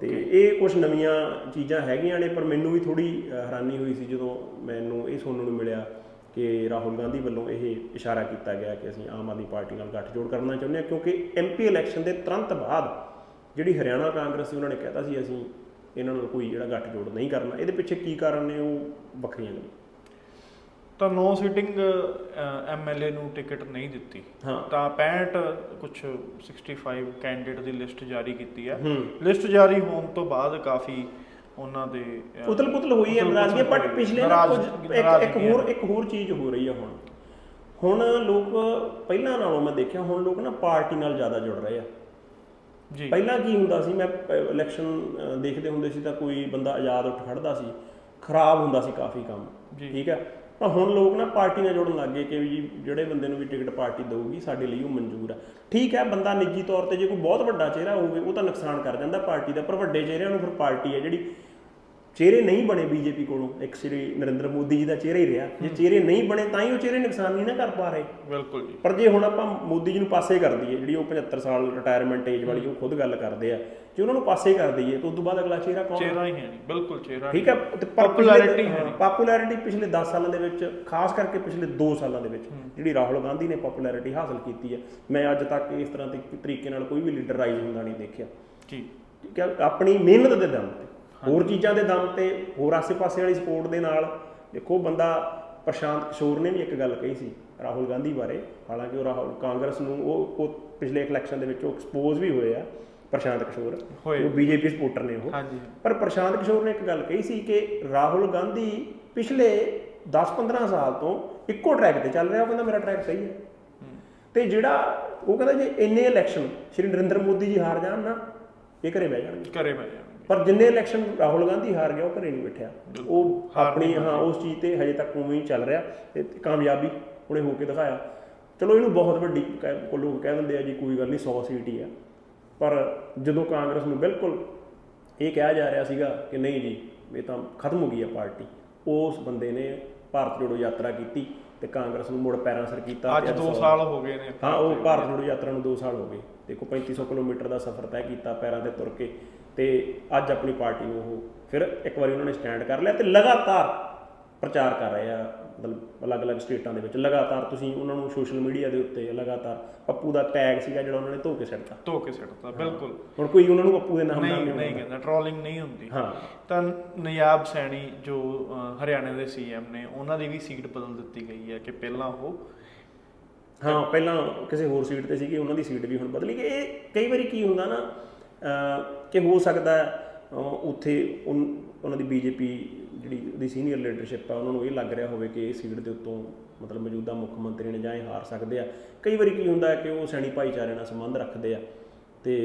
ਤੇ ਇਹ ਕੁਝ ਨਵੀਆਂ ਚੀਜ਼ਾਂ ਹੈਗੀਆਂ ਨੇ ਪਰ ਮੈਨੂੰ ਵੀ ਥੋੜੀ ਹੈਰਾਨੀ ਹੋਈ ਸੀ ਜਦੋਂ ਮੈਨੂੰ ਇਹ ਸੁਣਨ ਨੂੰ ਮਿਲਿਆ। ਕਿ ਰਾਹੁਲ ਗਾਂਧੀ ਵੱਲੋਂ ਇਹ ਇਸ਼ਾਰਾ ਕੀਤਾ ਗਿਆ ਕਿ ਅਸੀਂ ਆਮ ਆਦਮੀ ਪਾਰਟੀ ਨਾਲ ਗੱਠਜੋੜ ਕਰਨਾ ਚਾਹੁੰਦੇ ਹਾਂ ਕਿਉਂਕਿ ਐਮਪੀ ਇਲੈਕਸ਼ਨ ਦੇ ਤੁਰੰਤ ਬਾਅਦ ਜਿਹੜੀ ਹਰਿਆਣਾ ਕਾਂਗਰਸ ਸੀ ਉਹਨਾਂ ਨੇ ਕਹਿਤਾ ਸੀ ਅਸੀਂ ਇਹਨਾਂ ਨਾਲ ਕੋਈ ਜਿਹੜਾ ਗੱਠਜੋੜ ਨਹੀਂ ਕਰਨਾ। ਇਹਦੇ ਪਿੱਛੇ ਕੀ ਕਾਰਨ ਨੇ ਉਹ ਵੱਖਰੀਆਂ ਨੇ। ਤਾਂ ਨੋ ਸਿਟਿੰਗ ਐਮਐਲਏ ਨੂੰ ਟਿਕਟ ਨਹੀਂ ਦਿੱਤੀ। ਤਾਂ 65 ਕੁਝ 65 ਕੈਂਡੀਡੇਟ ਦੀ ਲਿਸਟ ਜਾਰੀ ਕੀਤੀ ਹੂੰ। ਲਿਸਟ ਜਾਰੀ ਹੋਣ ਤੋਂ ਬਾਅਦ ਕਾਫੀ ਉਹਨਾਂ ਦੇ ਅਹ, ਉਤਲ ਪੁਤਲ ਹੋਈ ਹੈ ਨਾਰਾਜ਼ਗੀ ਬਟ। ਪਿਛਲੇ ਨਾ ਕੁਝ ਇੱਕ ਇੱਕ ਹੋਰ ਇੱਕ ਹੋਰ ਚੀਜ਼ ਹੋ ਰਹੀ ਹੈ ਹੁਣ। ਹੁਣ ਲੋਕ ਪਹਿਲਾਂ ਨਾਲੋਂ ਮੈਂ ਦੇਖਿਆ ਹੁਣ ਲੋਕ ਨਾ ਪਾਰਟੀ ਨਾਲ ਜ਼ਿਆਦਾ ਜੁੜ ਰਹੇ ਆ। ਜੀ। ਪਹਿਲਾਂ ਕੀ ਹੁੰਦਾ ਸੀ ਮੈਂ ਇਲੈਕਸ਼ਨ ਦੇਖਦੇ ਹੁੰਦੇ ਸੀ ਤਾਂ ਕੋਈ ਬੰਦਾ ਆਜ਼ਾਦ ਉੱਠ ਖੜਦਾ ਸੀ ਖਰਾਬ ਹੁੰਦਾ ਸੀ ਕਾਫੀ ਕੰਮ। ਠੀਕ ਹੈ? ਤਾਂ ਹੁਣ ਲੋਕ ਨਾ ਪਾਰਟੀ ਨਾਲ ਜੁੜਨ ਲੱਗ ਗਏ ਕਿ ਵੀ ਜਿਹੜੇ ਬੰਦੇ ਨੂੰ ਵੀ ਟਿਕਟ ਪਾਰਟੀ ਦੇਊਗੀ ਸਾਡੇ ਲਈ ਉਹ ਮਨਜ਼ੂਰ ਆ। ਠੀਕ ਹੈ ਬੰਦਾ ਨਿੱਜੀ ਤੌਰ ਤੇ ਜੇ ਕੋਈ ਬਹੁਤ ਵੱਡਾ ਚਿਹਰਾ ਹੋਵੇ ਉਹ ਤਾਂ ਨੁਕਸਾਨ ਕਰ ਜਾਂਦਾ ਪਾਰਟੀ ਦਾ ਪਰ ਵੱਡੇ ਚਿਹਰਿਆਂ ਨੂੰ ਫਿਰ ਪਾਰਟੀ ਹੈ ਜਿਹੜੀ ਚਿਹਰੇ ਨਹੀਂ ਬਣੇ ਬੀਜੇਪੀ ਕੋਲੋਂ ਇੱਕ ਸ੍ਰੀ ਨਰਿੰਦਰ ਮੋਦੀ ਜੀ ਦਾ ਚਿਹਰਾ ਹੀ ਰਿਹਾ। ਜੇ ਚਿਹਰੇ ਨਹੀਂ ਬਣੇ ਤਾਂ ਹੀ ਉਹ ਚਿਹਰੇ ਨੁਕਸਾਨ ਨਹੀਂ ਨਾ ਕਰ ਪਾ ਰਹੇ। ਬਿਲਕੁਲ ਜੀ। ਪਰ ਜੇ ਹੁਣ ਆਪਾਂ ਮੋਦੀ ਜੀ ਨੂੰ ਪਾਸੇ ਕਰ ਦਈਏ ਜਿਹੜੀ ਉਹ 75 ਸਾਲ ਰਿਟਾਇਰਮੈਂਟ ਏਜ ਵਾਲੀ ਉਹ ਖੁਦ ਗੱਲ ਕਰਦੇ ਆ ਜੇ ਉਹਨਾਂ ਨੂੰ ਪਾਸੇ ਕਰ ਦਈਏ ਤਾਂ ਉਸ ਤੋਂ ਬਾਅਦ ਅਗਲਾ ਚਿਹਰਾ ਕੌਣ ਚਿਹਰਾ ਹੀ ਹੈ ਨਹੀਂ ਬਿਲਕੁਲ ਚਿਹਰਾ ਠੀਕ ਹੈ Popularity ਹੈ ਨਹੀਂ। ਪਪੂਲੈਰਿਟੀ ਪਿਛਲੇ 10 ਸਾਲਾਂ ਦੇ ਵਿੱਚ ਖਾਸ ਕਰਕੇ ਪਿਛਲੇ 2 ਸਾਲਾਂ ਦੇ ਵਿੱਚ ਜਿਹੜੀ ਰਾਹੁਲ ਗਾਂਧੀ ਨੇ ਪਪੂਲੈਰਿਟੀ ਹਾਸਲ ਕੀਤੀ ਹੈ। ਮੈਂ ਅੱਜ ਤੱਕ ਇਸ ਤਰ੍ਹਾਂ ਦੇ ਤਰੀਕੇ ਨਾਲ ਕੋਈ ਵੀ ਲੀਡਰ ਰਾਈਜ਼ ਹੁੰਦਾ ਨਹੀਂ ਦੇਖਿਆ। ਜੀ ਆਪਣੀ ਮਿਹਨਤ ਦੇ ਦਮ ਤੇ। ਹੋਰ ਚੀਜ਼ਾਂ ਦੇ ਦਮ ਤੇ ਹੋਰ ਆਸੇ-ਪਾਸੇ ਵਾਲੀ ਸਪੋਰਟ ਦੇ ਨਾਲ ਦੇਖੋ ਬੰਦਾ ਪ੍ਰਸ਼ਾਂਤ ਕਿਸ਼ੋਰ ਨੇ ਵੀ ਇੱਕ ਗੱਲ ਕਹੀ ਸੀ ਰਾਹੁਲ ਗਾਂਧੀ ਬਾਰੇ। ਹਾਲਾਂਕਿ ਉਹ ਰਾਹੁਲ ਕਾਂਗਰਸ ਨੂੰ ਉਹ ਪਿਛਲੇ ਇਲੈਕਸ਼ਨ ਦੇ ਵਿੱਚ ਉਹ ਐਕਸਪੋਜ਼ ਵੀ ਹੋਏ ਆ ਪ੍ਰਸ਼ਾਂਤ ਕਿਸ਼ੋਰ। ਉਹ ਬੀਜੇਪੀ ਸਪੋਰਟਰ ਨੇ ਉਹ। ਪਰ ਪ੍ਰਸ਼ਾਂਤ ਕਿਸ਼ੋਰ ਨੇ ਇੱਕ ਗੱਲ ਕਹੀ ਸੀ ਕਿ ਰਾਹੁਲ ਗਾਂਧੀ ਪਿਛਲੇ 10-15 ਸਾਲ ਤੋਂ ਇੱਕੋ ਟਰੈਕ ਤੇ ਚੱਲ ਰਿਹਾ ਉਹ ਕਹਿੰਦਾ ਮੇਰਾ ਟਰੈਕ ਸਹੀ ਹੈ। ਤੇ ਜਿਹੜਾ ਉਹ ਕਹਿੰਦਾ ਜੇ ਇੰਨੇ ਇਲੈਕਸ਼ਨ ਸ਼੍ਰੀ ਨਰਿੰਦਰ ਮੋਦੀ ਜੀ ਹਾਰ ਜਾਣ ਨਾ ਇਹ ਘਰੇ ਬਹਿ ਜਾਣਗੇ। ਘਰੇ ਬਹਿ ਜਾਣਗੇ। ਪਰ ਜਿੰਨੇ ਇਲੈਕਸ਼ਨ ਰਾਹੁਲ ਗਾਂਧੀ ਹਾਰ ਗਿਆ ਉਹ ਘਰੇ ਨਹੀਂ ਬੈਠਿਆ। ਉਹ ਆਪਣੀ ਹਾਂ ਉਸ ਚੀਜ਼ ਤੇ ਹਜੇ ਤੱਕ ਉਵੇਂ ਹੀ ਚੱਲ ਰਿਹਾ ਤੇ ਕਾਮਯਾਬੀ ਉਹਨੇ ਹੋ ਕੇ ਦਿਖਾਇਆ। ਚਲੋ ਇਹਨੂੰ ਬਹੁਤ ਵੱਡੀ ਲੋਕ ਕਹਿ ਦਿੰਦੇ ਆ ਜੀ ਕੋਈ ਗੱਲ ਨਹੀਂ 100 ਸੀਟ ਹੀ ਆ। ਪਰ ਜਦੋਂ ਕਾਂਗਰਸ ਨੂੰ ਬਿਲਕੁਲ ਇਹ ਕਿਹਾ ਜਾ ਰਿਹਾ ਸੀਗਾ ਕਿ ਨਹੀਂ ਜੀ ਇਹ ਤਾਂ ਖਤਮ ਹੋ ਗਈ ਆ ਪਾਰਟੀ। ਉਸ ਬੰਦੇ ਨੇ ਭਾਰਤ ਜੋੜੋ ਯਾਤਰਾ ਕੀਤੀ ਤੇ ਕਾਂਗਰਸ ਨੂੰ ਮੁੜ ਪੈਰਾਂ ਸਰ ਕੀਤਾ ਅੱਜ ਤੇ 2 ਸਾਲ ਹੋ ਗਏ ਨੇ। ਹਾਂ ਉਹ ਭਾਰਤ ਜੋੜੋ ਯਾਤਰਾ ਨੂੰ 2 ਸਾਲ ਹੋ ਗਏ। ਦੇਖੋ 3500 ਕਿਲੋਮੀਟਰ ਦਾ ਸਫ਼ਰ ਤੈਅ ਕੀਤਾ ਪੈਰਾਂ ਤੇ ਤੁਰ ਕੇ। ਤੇ ਅੱਜ ਆਪਣੀ ਪਾਰਟੀ ਨੂੰ ਉਹ ਫਿਰ ਇੱਕ ਵਾਰੀ ਉਹਨਾਂ ਨੇ ਸਟੈਂਡ ਕਰ ਲਿਆ ਤੇ ਲਗਾਤਾਰ ਪ੍ਰਚਾਰ ਕਰ ਰਹੇ ਆ ਮਤਲਬ ਅਲੱਗ-ਅਲੱਗ ਸਟੇਟਾਂ ਦੇ ਵਿੱਚ। ਲਗਾਤਾਰ ਤੁਸੀਂ ਉਹਨਾਂ ਨੂੰ ਸੋਸ਼ਲ ਮੀਡੀਆ ਦੇ ਉੱਤੇ ਲਗਾਤਾਰ ਪੱਪੂ ਦਾ ਟੈਗ ਸੀਗਾ ਜਿਹੜਾ ਉਹਨਾਂ ਨੇ ਧੋ ਕੇ ਸਿੱਟਤਾ। ਧੋ ਕੇ ਬਿਲਕੁਲ। ਹੁਣ ਕੋਈ ਉਹਨਾਂ ਨੂੰ ਪੱਪੂ ਦੇ ਨਾਮ ਨਾਲ ਨਹੀਂ ਨਹੀਂ ਨਹੀਂ ਕਹਿੰਦਾ ਟ੍ਰੋਲਿੰਗ ਨਹੀਂ ਹੁੰਦੀ। ਹਾਂ। ਤਾਂ ਨਿਆਬ ਸੈਣੀ ਜੋ ਹਰਿਆਣੇ ਦੇ ਸੀਐਮ ਨੇ ਉਹਨਾਂ ਦੀ ਵੀ ਸੀਟ ਬਦਲ ਦਿੱਤੀ ਗਈ ਹੈ ਕਿ ਪਹਿਲਾਂ ਉਹ ਹਾਂ ਪਹਿਲਾਂ ਕਿਸੇ ਹੋਰ ਸੀਟ ਤੇ ਸੀਗੀ ਉਹਨਾਂ ਦੀ ਸੀਟ ਵੀ ਹੁਣ ਬਦਲੀ ਗਈ। ਇਹ ਕਈ ਵਾਰੀ ਕੀ ਹੁੰਦਾ ਨਾ ਕਿ ਹੋ ਸਕਦਾ ਉੱਥੇ ਉਹਨਾਂ ਦੀ ਬੀਜੇਪੀ ਜਿਹੜੀ ਉਹਦੀ ਸੀਨੀਅਰ ਲੀਡਰਸ਼ਿਪ ਆ ਉਹਨਾਂ ਨੂੰ ਇਹ ਲੱਗ ਰਿਹਾ ਹੋਵੇ ਕਿ ਇਹ ਸੀਟ ਦੇ ਉੱਤੋਂ ਮਤਲਬ ਮੌਜੂਦਾ ਮੁੱਖ ਮੰਤਰੀ ਨੇ ਜਾਂ ਇਹ ਹਾਰ ਸਕਦੇ ਆ। ਕਈ ਵਾਰੀ ਕੀ ਹੁੰਦਾ ਹੈ ਕਿ ਉਹ ਸੈਣੀ ਭਾਈਚਾਰੇ ਨਾਲ ਸੰਬੰਧ ਰੱਖਦੇ ਆ ਤੇ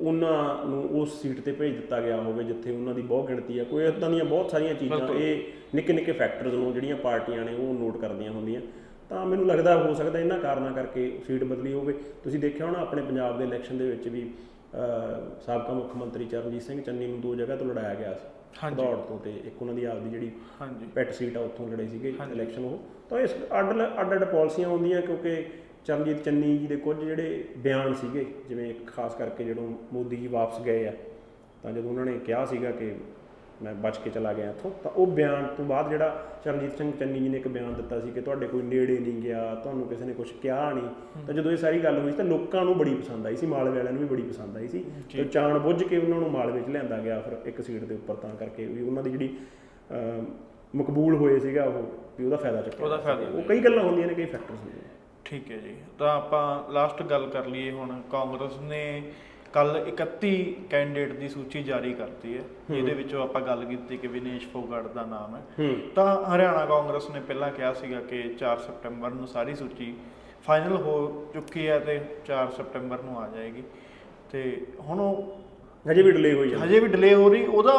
ਉਹਨਾਂ ਨੂੰ ਉਸ ਸੀਟ ਤੇ ਭੇਜ ਦਿੱਤਾ ਗਿਆ ਹੋਵੇ ਜਿੱਥੇ ਉਹਨਾਂ ਦੀ ਬਹੁਤ ਗਿਣਤੀ ਆ। ਕੋਈ ਇਦਾਂ ਦੀਆਂ ਬਹੁਤ ਸਾਰੀਆਂ ਚੀਜ਼ਾਂ ਇਹ ਨਿੱਕੇ ਨਿੱਕੇ ਫੈਕਟਰਸ ਨੂੰ ਜਿਹੜੀਆਂ ਪਾਰਟੀਆਂ ਨੇ ਉਹ ਨੋਟ ਕਰਦੀਆਂ ਹੁੰਦੀਆਂ। ਤਾਂ ਮੈਨੂੰ ਲੱਗਦਾ ਹੋ ਸਕਦਾ ਇਹਨਾਂ ਕਾਰਨਾਂ ਕਰਕੇ ਸੀਟ ਬਦਲੀ ਹੋਵੇ। ਤੁਸੀਂ ਦੇਖਿਆ ਹੋਣਾ ਆਪਣੇ ਪੰਜਾਬ ਦੇ ਇਲੈਕਸ਼ਨ ਦੇ ਵਿੱਚ ਵੀ ਸਾਬਕਾ ਮੁੱਖ ਮੰਤਰੀ ਚਰਨਜੀਤ ਸਿੰਘ ਚੰਨੀ ਨੂੰ ਦੋ ਜਗ੍ਹਾ ਤੋਂ ਲੜਾਇਆ ਗਿਆ ਸੀ। ਹਾਂਜੀ। ਦੌੜ ਤੋਂ ਤੇ ਇੱਕ ਉਹਨਾਂ ਦੀ ਆਪਦੀ ਜਿਹੜੀ ਹਾਂਜੀ। ਪੈਟ ਸੀਟ ਆ ਉੱਥੋਂ ਲੜੇ ਸੀਗੇ ਇਲੈਕਸ਼ਨ ਉਹ। ਤਾਂ ਇਸ ਅੱਡ ਅੱਡ ਅੱਡ ਪਾਲਿਸੀਆਂ ਹੁੰਦੀਆਂ ਕਿਉਂਕਿ ਚਰਨਜੀਤ ਚੰਨੀ ਜੀ ਦੇ ਕੁਝ ਜਿਹੜੇ ਬਿਆਨ ਸੀਗੇ ਜਿਵੇਂ ਖਾਸ ਕਰਕੇ ਜਦੋਂ ਮੋਦੀ ਜੀ ਵਾਪਸ ਗਏ ਆ ਤਾਂ ਜਦੋਂ ਉਹਨਾਂ ਨੇ ਕਿਹਾ ਸੀਗਾ ਕਿ ਮੈਂ ਬਚ ਕੇ ਚਲਾ ਗਿਆ ਇੱਥੋਂ ਤਾਂ ਉਹ ਬਿਆਨ ਤੋਂ ਬਾਅਦ ਜਿਹੜਾ ਚਰਨਜੀਤ ਸਿੰਘ ਚੰਨੀ ਜੀ ਨੇ ਇੱਕ ਬਿਆਨ ਦਿੱਤਾ ਸੀ ਕਿ ਤੁਹਾਡੇ ਕੋਈ ਨੇੜੇ ਨਹੀਂ ਗਿਆ ਤੁਹਾਨੂੰ ਕਿਸੇ ਨੇ ਕੁਝ ਕਿਹਾ ਨਹੀਂ। ਤਾਂ ਜਦੋਂ ਇਹ ਸਾਰੀ ਗੱਲ ਹੋਈ ਸੀ ਤਾਂ ਲੋਕਾਂ ਨੂੰ ਬੜੀ ਪਸੰਦ ਆਈ ਸੀ ਮਾਲਵੇ ਵਾਲਿਆਂ ਨੂੰ ਵੀ ਬੜੀ ਪਸੰਦ ਆਈ ਸੀ। ਤੇ ਚਾਣ ਬੁੱਝ ਕੇ ਉਹਨਾਂ ਨੂੰ ਮਾਲਵੇ 'ਚ ਲਿਆਂਦਾ ਗਿਆ ਫਿਰ ਇੱਕ ਸੀਟ ਦੇ ਉੱਪਰ ਤਾਂ ਕਰਕੇ ਵੀ ਉਹਨਾਂ ਦੀ ਜਿਹੜੀ ਮਕਬੂਲ ਹੋਏ ਸੀਗਾ ਉਹ ਵੀ ਉਹਦਾ ਫਾਇਦਾ ਚੱਕਿਆ। ਉਹਦਾ ਫਾਇਦਾ। ਉਹ ਕਈ ਗੱਲਾਂ ਹੁੰਦੀਆਂ ਨੇ ਕਈ ਫੈਕਟਰਸ ਹੁੰਦੇ ਨੇ। ਠੀਕ ਹੈ ਜੀ। ਤਾਂ ਆਪਾਂ ਲਾਸਟ ਗੱਲ ਕਰ ਲਈਏ ਹੁਣ ਕਾਂਗਰਸ ਨੇ ਕੱਲ 31 ਕੈਂਡੀਡੇਟ ਦੀ ਸੂਚੀ ਜਾਰੀ ਕਰਤੀ ਹੈ। ਇਹਦੇ ਵਿੱਚੋਂ ਆਪਾਂ ਗੱਲ ਕੀਤੀ ਕਿ ਵਿਨੇਸ਼ ਫੋਗਟ ਦਾ ਨਾਮ ਹੈ। ਹੂੰ। ਤਾਂ ਹਰਿਆਣਾ ਕਾਂਗਰਸ ਨੇ ਪਹਿਲਾਂ ਕਿਹਾ ਸੀਗਾ ਕਿ 4 ਸਤੰਬਰ ਨੂੰ ਸਾਰੀ ਸੂਚੀ ਫਾਈਨਲ ਹੋ ਚੁੱਕੀ ਹੈ ਤੇ 4 ਸਤੰਬਰ ਨੂੰ ਆ ਜਾਏਗੀ। ਤੇ ਹੁਣ ਉਹ ਹਜੇ ਵੀ ਡਿਲੇ ਹੋਈ ਜਾਂਦੀ ਹਜੇ ਵੀ ਡਿਲੇ ਹੋ ਰਹੀ। ਉਹਦਾ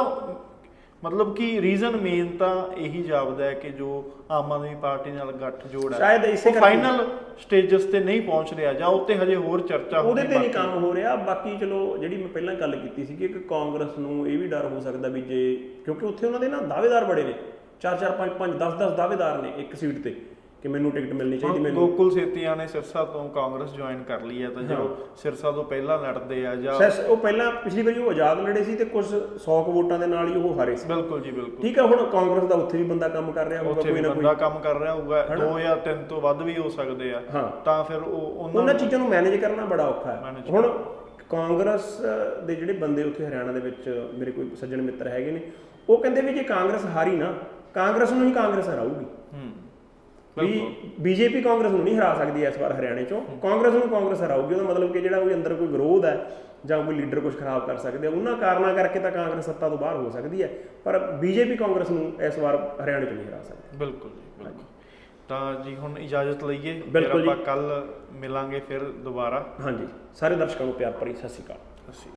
ਮਤਲਬ ਕਿ ਰੀਜ਼ਨ ਮੇਨ ਤਾਂ ਇਹੀ ਜਾਪਦਾ ਹੈ ਕਿ ਜੋ ਆਮ ਆਦਮੀ ਪਾਰਟੀ ਨਾਲ ਗੱਠ ਜੋੜ ਹੈ ਸ਼ਾਇਦ ਇਸੇ ਕਰਕੇ- ਫਾਈਨਲ ਸਟੇਜਸ ਤੇ ਨਹੀਂ ਪਹੁੰਚ ਰਿਹਾ ਜਾਂ ਉੱਤੇ ਹਜੇ ਹੋਰ ਚਰਚਾ ਉਹਦੇ ਤੇ ਨਹੀਂ। ਕੰਮ ਹੋ। ਰਿਹਾ। ਬਾਕੀ ਚਲੋ ਜਿਹੜੀ ਮੈਂ ਪਹਿਲਾਂ ਗੱਲ ਕੀਤੀ ਸੀ ਕਿ ਕਾਂਗਰਸ ਨੂੰ ਇਹ ਵੀ ਡਰ ਹੋ ਸਕਦਾ ਵੀ ਜੇ ਕਿਉਂਕਿ ਉੱਥੇ ਉਹਨਾਂ ਦੇ ਨਾ ਦਾਅਵੇਦਾਰ ਬੜੇ ਨੇ। 4 4 5 5 10 10 ਦਾਅਵੇਦਾਰ ਨੇ ਇੱਕ ਸੀਟ ਤੇ। ਕਿ ਮੈਨੂੰ ਟਿਕਟ ਮਿਲਣੀ ਚਾਹੀਦੀ ਮੈਨੂੰ। ਗੋਕੁਲ ਸੇਤੀਆ ਨੇ ਸਿਰਸਾ ਤੋਂ ਕਾਂਗਰਸ ਜੁਆਇਨ ਕਰ ਲਈ ਹੈ ਤਾਂ ਜੋ ਸਿਰਸਾ ਤੋਂ ਪਹਿਲਾਂ ਲੜਦੇ ਆ ਜਾਂ ਸੈਸ ਉਹ ਪਹਿਲਾਂ ਪਿਛਲੀ ਵਾਰੀ ਉਹ ਆਜ਼ਾਦ ਲੜੇ ਸੀ ਤੇ ਕੁਝ 100 ਕੁ ਵੋਟਾਂ ਦੇ ਨਾਲ ਹੀ ਉਹ ਹਾਰੇ ਸੀ। ਬਿਲਕੁਲ ਜੀ ਬਿਲਕੁਲ। ਠੀਕ ਹੈ ਹੁਣ ਕਾਂਗਰਸ ਦਾ ਉੱਥੇ ਵੀ ਬੰਦਾ ਕੰਮ ਕਰ ਰਿਹਾ ਹੋਊਗਾ ਕੋਈ ਨਾ ਕੋਈ। ਬੰਦਾ ਕੰਮ ਕਰ ਰਿਹਾ ਹੋਊਗਾ ਦੋ ਜਾਂ ਤਿੰਨ ਤੋਂ ਵੱਧ ਵੀ ਹੋ ਸਕਦੇ ਆ। ਤਾਂ ਫਿਰ ਉਹ ਉਹਨਾਂ ਚੀਜ਼ਾਂ ਨੂੰ ਮੈਨੇਜ ਕਰਨਾ ਬੜਾ ਔਖਾ ਹੈ। ਹੁਣ ਕਾਂਗਰਸ ਦੇ ਜਿਹੜੇ ਬੰਦੇ ਉੱਥੇ ਹਰਿਆਣਾ ਦੇ ਵਿੱਚ ਮੇਰੇ ਕੋਈ ਸੱਜਣ ਮਿੱਤਰ ਹੈਗੇ ਨੇ ਉਹ ਕਹਿੰਦੇ ਵੀ ਜੇ ਕਾਂਗਰਸ ਹਾਰੀ ਨਾ ਕਾਂਗਰਸ ਨੂੰ ਹੀ ਕਾਂਗਰਸ ਹਰਾਊਗੀ। ਹੂੰ। ਵੀ ਬੀਜੇਪੀ ਕਾਂਗਰਸ ਨੂੰ ਨਹੀਂ ਹਰਾ ਸਕਦੀ ਇਸ ਵਾਰ ਹਰਿਆਣੇ ਚੋਂ। ਕਾਂਗਰਸ ਨੂੰ ਕਾਂਗਰਸ ਹਰਾਊਗੀ ਉਹਦਾ ਮਤਲਬ ਕਿ ਜਿਹੜਾ ਕੋਈ ਅੰਦਰ ਕੋਈ ਵਿਰੋਧ ਹੈ ਜਾਂ ਕੋਈ ਲੀਡਰ ਕੁਝ ਖਰਾਬ ਕਰ ਸਕਦੇ ਉਹਨਾਂ ਕਾਰਨਾਂ ਕਰਕੇ ਤਾਂ ਕਾਂਗਰਸ ਸੱਤਾ ਤੋਂ ਬਾਹਰ ਹੋ ਸਕਦੀ ਹੈ ਪਰ ਬੀਜੇਪੀ ਕਾਂਗਰਸ ਨੂੰ ਇਸ ਵਾਰ ਹਰਿਆਣੇ 'ਚ ਨਹੀਂ ਹਰਾ ਸਕਦੀ। ਬਿਲਕੁਲ ਜੀ ਬਿਲਕੁਲ। ਤਾਂ ਜੀ ਹੁਣ ਇਜਾਜ਼ਤ ਲਈਏ ਫਿਰ। ਆਪਾਂ ਕੱਲ ਮਿਲਾਂਗੇ ਫਿਰ ਦੁਬਾਰਾ। ਹਾਂਜੀ ਸਾਰੇ ਦਰਸ਼ਕਾਂ ਨੂੰ ਪਿਆਰ ਭਰੀ ਸਤਿ ਸ਼੍ਰੀ ਅਕਾਲ।